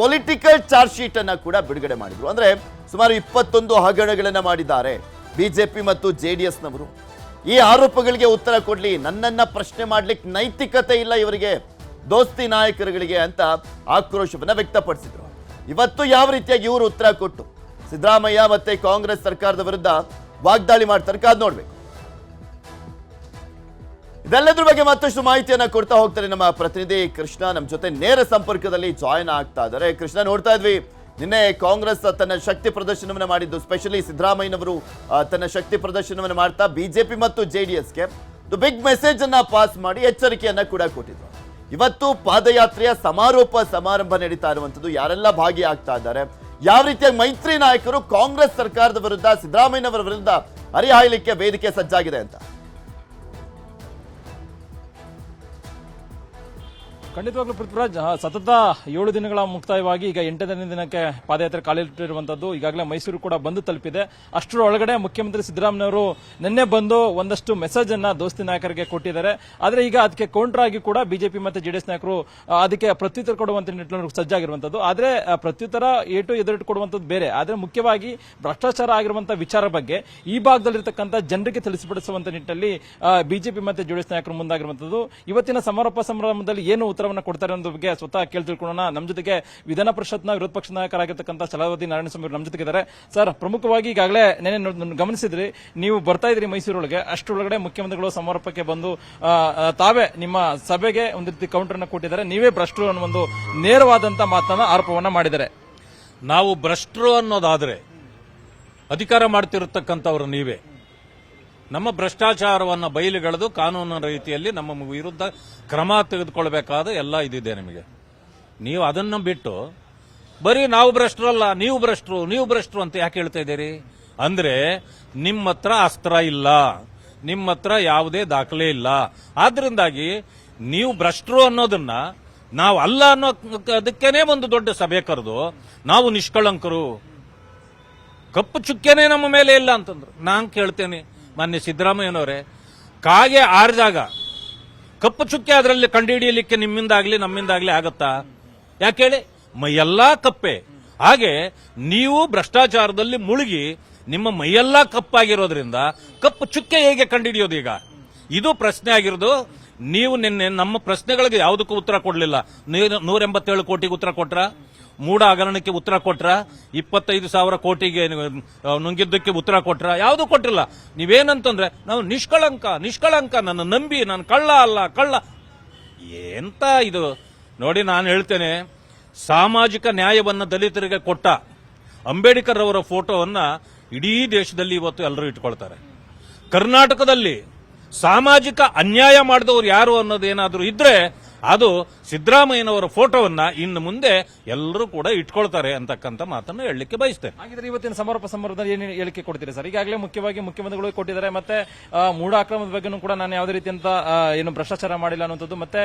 ಪೊಲಿಟಿಕಲ್ ಚಾರ್ಜ್ ಶೀಟ್ ಅನ್ನ ಕೂಡ ಬಿಡುಗಡೆ ಮಾಡಿದ್ರು. ಅಂದ್ರೆ ಸುಮಾರು ಇಪ್ಪತ್ತೊಂದು ಹಗರಣಗಳನ್ನ ಮಾಡಿದ್ದಾರೆ ಬಿಜೆಪಿ ಮತ್ತು ಜೆ ಡಿ ಎಸ್ನವರು ಈ ಆರೋಪಗಳಿಗೆ ಉತ್ತರ ಕೊಡ್ಲಿ, ನನ್ನನ್ನ ಪ್ರಶ್ನೆ ಮಾಡ್ಲಿಕ್ಕೆ ನೈತಿಕತೆ ಇಲ್ಲ ಇವರಿಗೆ, ದೋಸ್ತಿ ನಾಯಕರುಗಳಿಗೆ ಅಂತ ಆಕ್ರೋಶವನ್ನ ವ್ಯಕ್ತಪಡಿಸಿದ್ರು. ಇವತ್ತು ಯಾವ ರೀತಿಯಾಗಿ ಇವರು ಉತ್ತರ ಕೊಟ್ಟು ಸಿದ್ದರಾಮಯ್ಯ ಮತ್ತೆ ಕಾಂಗ್ರೆಸ್ ಸರ್ಕಾರದ ವಿರುದ್ಧ ವಾಗ್ದಾಳಿ ಮಾಡ್ತಾರೆ ಕಾದ್ ನೋಡ್ಬೇಕು. ಇದೆಲ್ಲದ್ರ ಬಗ್ಗೆ ಮತ್ತಷ್ಟು ಮಾಹಿತಿಯನ್ನ ಕೊಡ್ತಾ ಹೋಗ್ತಾರೆ ನಮ್ಮ ಪ್ರತಿನಿಧಿ ಕೃಷ್ಣ. ನಮ್ಮ ಜೊತೆ ನೇರ ಸಂಪರ್ಕದಲ್ಲಿ ಜಾಯಿನ್ ಆಗ್ತಾ ಇದ್ದಾರೆ. ಕೃಷ್ಣ, ನೋಡ್ತಾ ಇದ್ವಿ, ನಿನ್ನೆ ಕಾಂಗ್ರೆಸ್ ತನ್ನ ಶಕ್ತಿ ಪ್ರದರ್ಶನವನ್ನು ಮಾಡಿದ್ದು ಸ್ಪೆಷಲಿ ಸಿದ್ದರಾಮಯ್ಯನವರು ತನ್ನ ಶಕ್ತಿ ಪ್ರದರ್ಶನವನ್ನು ಮಾಡ್ತಾ ಬಿಜೆಪಿ ಮತ್ತು ಜೆ ಡಿ ಎಸ್ಗೆ ಬಿಗ್ ಮೆಸೇಜ್ ಅನ್ನ ಪಾಸ್ ಮಾಡಿ ಎಚ್ಚರಿಕೆಯನ್ನ ಕೂಡ ಕೊಟ್ಟಿದ್ರು. ಇವತ್ತು ಪಾದಯಾತ್ರೆಯ ಸಮಾರೋಪ, ಸಮಾರಂಭ ನಡೀತಾ ಇರುವಂತದ್ದು ಯಾರೆಲ್ಲ ಭಾಗಿಯಾಗ್ತಾ ಇದ್ದಾರೆ, ಯಾವ ರೀತಿಯಾಗಿ ಮೈತ್ರಿ ನಾಯಕರು ಕಾಂಗ್ರೆಸ್ ಸರ್ಕಾರದ ವಿರುದ್ಧ, ಸಿದ್ದರಾಮಯ್ಯನವರ ವಿರುದ್ಧ ಹರಿಹಾಯಲಿಕ್ಕೆ ವೇದಿಕೆ ಸಜ್ಜಾಗಿದೆ ಅಂತ. ಖಂಡಿತವಾಗ್ಲೂ ಪೃಥ್ವಿರಾಜ್ ಸತತ ಏಳು ದಿನಗಳ ಮುಕ್ತಾಯವಾಗಿ ಈಗ ಎಂಟನೇ ದಿನಕ್ಕೆ ಪಾದಯಾತ್ರೆ ಕಾಲಿಟ್ಟಿರುವಂತದ್ದು ಈಗಾಗಲೇ ಮೈಸೂರು ಕೂಡ ಬಂದು ತಲುಪಿದೆ. ಅಷ್ಟರ ಒಳಗಡೆ ಮುಖ್ಯಮಂತ್ರಿ ಸಿದ್ದರಾಮಯ್ಯವರು ನಿನ್ನೆ ಬಂದು ಒಂದಷ್ಟು ಮೆಸೇಜ್ ಅನ್ನ ದೋಸ್ತಿ ನಾಯಕರಿಗೆ ಕೊಟ್ಟಿದ್ದಾರೆ. ಆದರೆ ಈಗ ಅದಕ್ಕೆ ಕೌಂಟರ್ ಆಗಿ ಕೂಡ ಬಿಜೆಪಿ ಮತ್ತೆ ಜೆಡಿಎಸ್ ನಾಯಕರು ಅದಕ್ಕೆ ಪ್ರತ್ಯುತ್ತರ ಕೊಡುವಂತ ನಿಟ್ಟಿನಲ್ಲಿ ಸಜ್ಜಾಗಿರುವಂತದ್ದು. ಆದ್ರೆ ಪ್ರತ್ಯುತ್ತರ ಏಟು ಎದುರಿಟ್ಟು ಕೊಡುವಂತದ್ದು ಬೇರೆ. ಆದರೆ ಮುಖ್ಯವಾಗಿ ಭ್ರಷ್ಟಾಚಾರ ಆಗಿರುವಂತಹ ವಿಚಾರ ಬಗ್ಗೆ ಈ ಭಾಗದಲ್ಲಿರ್ತಕ್ಕಂಥ ಜನರಿಗೆ ತಿಳಿಸಿಪಡಿಸುವಂತ ನಿಟ್ಟಿನಲ್ಲಿ ಬಿಜೆಪಿ ಮತ್ತೆ ಜೆಡಿಎಸ್ ನಾಯಕರು ಮುಂದಾಗಿರುವಂತದ್ದು. ಇವತ್ತಿನ ಸಮಾರೋಪ ಸಮಾರಂಭದಲ್ಲಿ ಏನು ಉತ್ತರವನ್ನು ಕೊಡ್ತಾರೆ ಅನ್ನೋದ್ರ ಬಗ್ಗೆ ಸ್ವತಃ ಕೇಳಿ ತಿಳ್ಕೊಳ್ಳೋಣ ನಮ್ಮ ಜೊತೆಗೆ ವಿಧಾನ ಪರಿಷತ್ನ ವಿರೋಧ ಪಕ್ಷ ನಾಯಕರಾಗಿರ್ತಕ್ಕಂಥ ಛಲವಾದಿ ನಾರಾಯಣಸ್ವಾಮಿ ಅವರು ನಮ್ಮ ಜೊತೆಗಿದ್ದಾರೆ ಸರ್, ಪ್ರಮುಖವಾಗಿ ಈಗಾಗಲೇ ನೆನೆ ಗಮನಿಸಿದ್ರಿ, ನೀವು ಬರ್ತಾ ಇದ್ರಿ ಮೈಸೂರೊಳಗೆ. ಅಷ್ಟರೊಳಗಡೆ ಮುಖ್ಯಮಂತ್ರಿಗಳು ಸಮಾರೋಪಕ್ಕೆ ಬಂದು ತಾವೇ ನಿಮ್ಮ ಸಭೆಗೆ ಒಂದು ರೀತಿ ಕೌಂಟರ್ ಅನ್ನು ಕೊಟ್ಟಿದ್ದಾರೆ. ನೀವೇ ಭ್ರಷ್ಟರು ಅನ್ನೋ ಒಂದು ನೇರವಾದಂತ ಮಾತನ್ನ ಆರೋಪವನ್ನ ಮಾಡಿದ್ದಾರೆ. ನಾವು ಭ್ರಷ್ಟರು ಅನ್ನೋದಾದ್ರೆ ಅಧಿಕಾರ ಮಾಡ್ತಿರತಕ್ಕಂಥವ್ರು ನೀವೇ. ನಮ್ಮ ಭ್ರಷ್ಟಾಚಾರವನ್ನು ಬಯಲುಗೆಳೆದು ಕಾನೂನು ರೀತಿಯಲ್ಲಿ ನಮ್ಮ ವಿರುದ್ಧ ಕ್ರಮ ತೆಗೆದುಕೊಳ್ಬೇಕಾದ ಎಲ್ಲ ಇದಿದೆ ನಿಮಗೆ. ನೀವು ಅದನ್ನು ಬಿಟ್ಟು ಬರೀ ನಾವು ಭ್ರಷ್ಟರಲ್ಲ, ನೀವು ಭ್ರಷ್ಟರು ನೀವು ಭ್ರಷ್ಟರು ಅಂತ ಯಾಕೆ ಹೇಳ್ತಾ ಇದ್ದೀರಿ? ಅಂದ್ರೆ ನಿಮ್ಮ ಹತ್ರ ಅಸ್ತ್ರ ಇಲ್ಲ. ನಿಮ್ಮ ಹತ್ರ ಯಾವುದೇ ದಾಖಲೆ ಇಲ್ಲ. ಆದ್ರಿಂದಾಗಿ ನೀವು ಭ್ರಷ್ಟರು ಅನ್ನೋದನ್ನ ನಾವು ಅಲ್ಲ ಅನ್ನೋ ಅದಕ್ಕೇನೆ ಒಂದು ದೊಡ್ಡ ಸಭೆ ಕರೆದು ನಾವು ನಿಷ್ಕಳಂಕರು. ಕಪ್ಪು ಚುಕ್ಕೆನೇ ನಮ್ಮ ಮೇಲೆ ಇಲ್ಲ ಅಂತಂದ್ರು. ನಾನು ಕೇಳ್ತೇನೆ. ಮಾನ್ಯ ಸಿದ್ದರಾಮಯ್ಯನವರೇ, ಕಾಗೆ ಆರಿದಾಗ ಕಪ್ಪು ಚುಕ್ಕೆ ಅದರಲ್ಲಿ ಕಂಡುಹಿಡಿಯಲಿಕ್ಕೆ ನಿಮ್ಮಿಂದಾಗಲಿ ನಮ್ಮಿಂದಾಗಲಿ ಆಗತ್ತಾ? ಯಾಕೇಳಿ ಮೈಯೆಲ್ಲಾ ಕಪ್ಪೆ. ಹಾಗೆ ನೀವು ಭ್ರಷ್ಟಾಚಾರದಲ್ಲಿ ಮುಳುಗಿ ನಿಮ್ಮ ಮೈಯೆಲ್ಲ ಕಪ್ಪಾಗಿರೋದ್ರಿಂದ ಕಪ್ಪು ಚುಕ್ಕೆ ಹೇಗೆ ಕಂಡುಹಿಡಿಯೋದು ಈಗ? ಇದು ಪ್ರಶ್ನೆ ಆಗಿರೋದು. ನೀವು ನಿನ್ನೆ ನಮ್ಮ ಪ್ರಶ್ನೆಗಳಿಗೆ ಯಾವುದಕ್ಕೂ ಉತ್ತರ ಕೊಡಲಿಲ್ಲ. ನೂರ ಎಂಬತ್ತೇಳು ಕೋಟಿಗೆ ಉತ್ತರ ಕೊಟ್ರ? ಮೂಢ ಹಗರಣಕ್ಕೆ ಉತ್ತರ ಕೊಟ್ರ? ಇಪ್ಪತ್ತೈದು ಸಾವಿರ ಕೋಟಿಗೆ ನುಂಗಿದ್ದಕ್ಕೆ ಉತ್ತರ ಕೊಟ್ರ? ಯಾವುದು ಕೊಟ್ಟಿಲ್ಲ. ನೀವೇನಂತಂದ್ರೆ, ನಾವು ನಿಷ್ಕಳಂಕ ನಿಷ್ಕಳಂಕ, ನನ್ನ ನಂಬಿ, ನಾನು ಕಳ್ಳ ಅಲ್ಲ, ಕಳ್ಳ. ಎಂತ ಇದು? ನೋಡಿ, ನಾನು ಹೇಳ್ತೇನೆ, ಸಾಮಾಜಿಕ ನ್ಯಾಯವನ್ನ ದಲಿತರಿಗೆ ಕೊಟ್ಟ ಅಂಬೇಡ್ಕರ್ ಅವರ ಫೋಟೋವನ್ನ ಇಡೀ ದೇಶದಲ್ಲಿ ಇವತ್ತು ಎಲ್ಲರೂ ಇಟ್ಕೊಳ್ತಾರೆ. ಕರ್ನಾಟಕದಲ್ಲಿ ಸಾಮಾಜಿಕ ಅನ್ಯಾಯ ಮಾಡಿದವರು ಯಾರು ಅನ್ನೋದೇನಾದರೂ ಇದ್ರೆ, ಅದು ಸಿದ್ದರಾಮಯ್ಯನವರ ಫೋಟೋವನ್ನ ಇನ್ನು ಮುಂದೆ ಎಲ್ಲರೂ ಕೂಡ ಇಟ್ಕೊಳ್ತಾರೆ ಅಂತಕ್ಕಂಥ ಮಾತನ್ನು ಹೇಳಲಿಕ್ಕೆ ಬಯಸ್ತೇನೆ. ಹಾಗಿದ್ರೆ ಇವತ್ತಿನ ಸಮಾರೋಪ ಸಮಾರಂಭದಲ್ಲಿ ಏನು ಹೇಳಿಕೆ ಕೊಡ್ತೀರಿ ಸರ್? ಈಗಾಗಲೇ ಮುಖ್ಯವಾಗಿ ಮುಖ್ಯಮಂತ್ರಿಗಳು ಕೊಟ್ಟಿದ್ದಾರೆ ಮತ್ತೆ ಮೂಢಾಕ್ರಮದ ಮೂಢ ಅಕ್ರಮದ ಬಗ್ಗೆನೂ ಕೂಡ ನಾನು ಯಾವುದೇ ರೀತಿಯಂತ ಏನು ಭ್ರಷ್ಟಾಚಾರ ಮಾಡಿಲ್ಲ ಅನ್ನುವಂಥದ್ದು ಮತ್ತೆ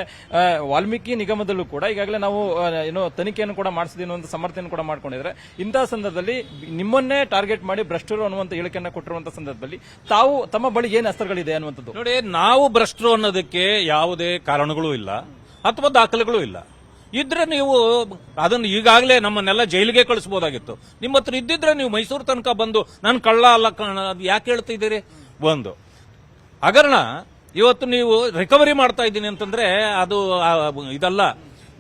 ವಾಲ್ಮೀಕಿ ನಿಗಮದಲ್ಲೂ ಕೂಡ ಈಗಾಗಲೇ ನಾವು ಏನು ತನಿಖೆಯನ್ನು ಕೂಡ ಮಾಡಿಸಿದ್ದೀನಿ ಅನ್ನೋ ಸಮರ್ಥನೆಯನ್ನು ಕೂಡ ಮಾಡ್ಕೊಂಡಿದ್ದಾರೆ. ಇಂತಹ ಸಂದರ್ಭದಲ್ಲಿ ನಿಮ್ಮನ್ನೇ ಟಾರ್ಗೆಟ್ ಮಾಡಿ ಭ್ರಷ್ಟರು ಅನ್ನುವಂತ ಹೇಳಿಕೆಯನ್ನು ಕೊಟ್ಟಿರುವಂತಹ ಸಂದರ್ಭದಲ್ಲಿ ತಾವು ತಮ್ಮ ಬಳಿ ಏನು ಅಸ್ತ್ರಗಳಿದೆ ಅನ್ನುವಂಥದ್ದು? ನೋಡಿ ನಾವು ಭ್ರಷ್ಟರು ಅನ್ನೋದಕ್ಕೆ ಯಾವುದೇ ಕಾರಣಗಳೂ ಇಲ್ಲ. ಅಥವಾ ದಾಖಲೆಗಳು ಇಲ್ಲ. ಇದ್ರೆ ನೀವು ಅದನ್ನು ಈಗಾಗಲೇ ನಮ್ಮನ್ನೆಲ್ಲ ಜೈಲಿಗೆ ಕಳಿಸಬಹುದಾಗಿತ್ತು ನಿಮ್ಮ ಹತ್ರ ಇದ್ದಿದ್ರೆ ನೀವು ಮೈಸೂರು ತನಕ ಬಂದು, ನಾನು ಕಳ್ಳ ಅಲ್ಲ ಯಾಕೆ ಹೇಳ್ತಿದ್ದೀರಿ ಒಂದು. ಹಗರಣ, ಇವತ್ತು ನೀವು ರಿಕವರಿ ಮಾಡ್ತಾ ಇದ್ದೀನಿ ಅಂತಂದ್ರೆ ಅದು ಇದಲ್ಲ.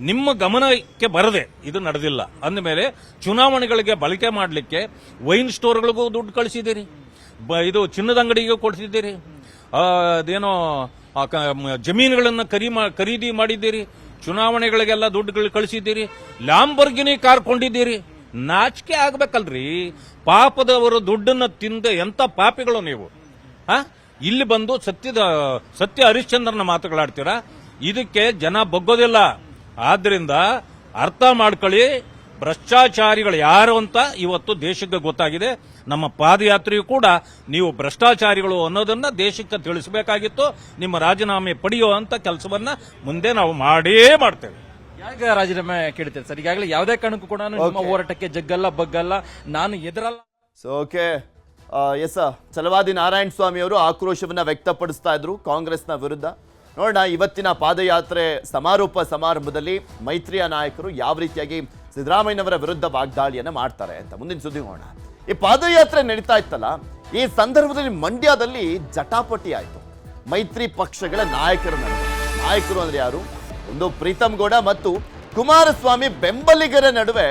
ನಿಮ್ಮ ಗಮನಕ್ಕೆ ಬರದೆ ಇದು ನಡೆದಿಲ್ಲ. ಅಂದಮೇಲೆ ಚುನಾವಣೆಗಳಿಗೆ ಬಳಕೆ ಮಾಡಲಿಕ್ಕೆ ವೈನ್ ಸ್ಟೋರ್ಗಳಿಗೂ ದುಡ್ಡು ಕಳಿಸಿದ್ದೀರಿ. ಇದು ಚಿನ್ನದ ಅಂಗಡಿಗೆ ಕೊಡಿಸಿದ್ದೀರಿ. ಅದೇನೋ ಜಮೀನುಗಳನ್ನ ಖರೀ ಖರೀದಿ ಮಾಡಿದ್ದೀರಿ, ಚುನಾವಣೆಗಳಿಗೆಲ್ಲ ದುಡ್ಡುಗಳು ಕಳಿಸಿದ್ದೀರಿ, ಲ್ಯಾಂಬರ್ಗಿನಿ ಕಾರ್ ಕೊಂಡಿದ್ದೀರಿ ನಾಚಿಕೆ ಆಗ್ಬೇಕಲ್ರಿ. ಪಾಪದವರು ದುಡ್ಡನ್ನು ತಿಂದ ಎಂತ ಪಾಪಿಗಳು ನೀವು? ಹಾ? ಇಲ್ಲಿ ಬಂದು ಸತ್ಯದ, ಸತ್ಯ ಹರಿಶ್ಚಂದ್ರನ ಮಾತುಗಳಾಡ್ತೀರಾ? ಇದಕ್ಕೆ ಜನ ಬಗ್ಗೋದಿಲ್ಲ. ಆದ್ರಿಂದ ಅರ್ಥ ಮಾಡ್ಕೊಳ್ಳಿ. ಭ್ರಷ್ಟಾಚಾರಿಗಳು ಯಾರು ಅಂತ ಇವತ್ತು ದೇಶಕ್ಕೆ ಗೊತ್ತಾಗಿದೆ. ನಮ್ಮ ಪಾದಯಾತ್ರೆಯು ಕೂಡ ನೀವು ಭ್ರಷ್ಟಾಚಾರಿಗಳು ಅನ್ನೋದನ್ನ ದೇಶಕ್ಕೆ ತಿಳಿಸಬೇಕಾಗಿತ್ತು. ನಿಮ್ಮ ರಾಜೀನಾಮೆ ಅಂತ ಕೆಲಸವನ್ನ ಮುಂದೆ ನಾವು ಮಾಡೇ ಮಾಡ್ತೇವೆ. ಯಾಕೆ ರಾಜೀನಾಮೆ ಕೇಳ್ತೇವೆ ಸರ್? ಈಗಾಗಲೇ ಯಾವುದೇ ಕಾರಣಕ್ಕೂ ಕೂಡ ನಿಮ್ಮ. ಹೋರಾಟಕ್ಕೆ ಜಗ್ಗಲ್ಲ ಬಗ್ಗಲ್ಲ. ನಾನು ಎದುರಲ್ಲ. So okay S Chalavadi Narayana Swamy ಅವರು ಆಕ್ರೋಶವನ್ನ ವ್ಯಕ್ತಪಡಿಸ್ತಾ ಇದ್ರು ಕಾಂಗ್ರೆಸ್ನ ವಿರುದ್ಧ. ನೋಡೋಣ ಇವತ್ತಿನ ಪಾದಯಾತ್ರೆ ಸಮಾರೋಪ ಸಮಾರಂಭದಲ್ಲಿ ಮೈತ್ರಿಯ ನಾಯಕರು ಯಾವ ರೀತಿಯಾಗಿ ಸಿದ್ದರಾಮಯ್ಯನವರ ವಿರುದ್ಧ ವಾಗ್ದಾಳಿಯನ್ನು ಮಾಡ್ತಾರೆ ಅಂತ. ಮುಂದಿನ ಸುದ್ದಿ ಹೋಗೋಣ ಈ ಪಾದಯಾತ್ರೆ ನಡೀತಾ ಇತ್ತಲ್ಲ, ಈ ಸಂದರ್ಭದಲ್ಲಿ ಮಂಡ್ಯದಲ್ಲಿ ಜಟಾಪಟಿ ಆಯಿತು. ಮೈತ್ರಿ ಪಕ್ಷಗಳ ನಾಯಕರ ನಡುವೆ. ನಾಯಕರು ಅಂದರೆ ಯಾರು? ಒಂದು ಪ್ರೀತಮ್ ಗೌಡ ಮತ್ತು ಕುಮಾರಸ್ವಾಮಿ ಬೆಂಬಲಿಗರ ನಡುವೆ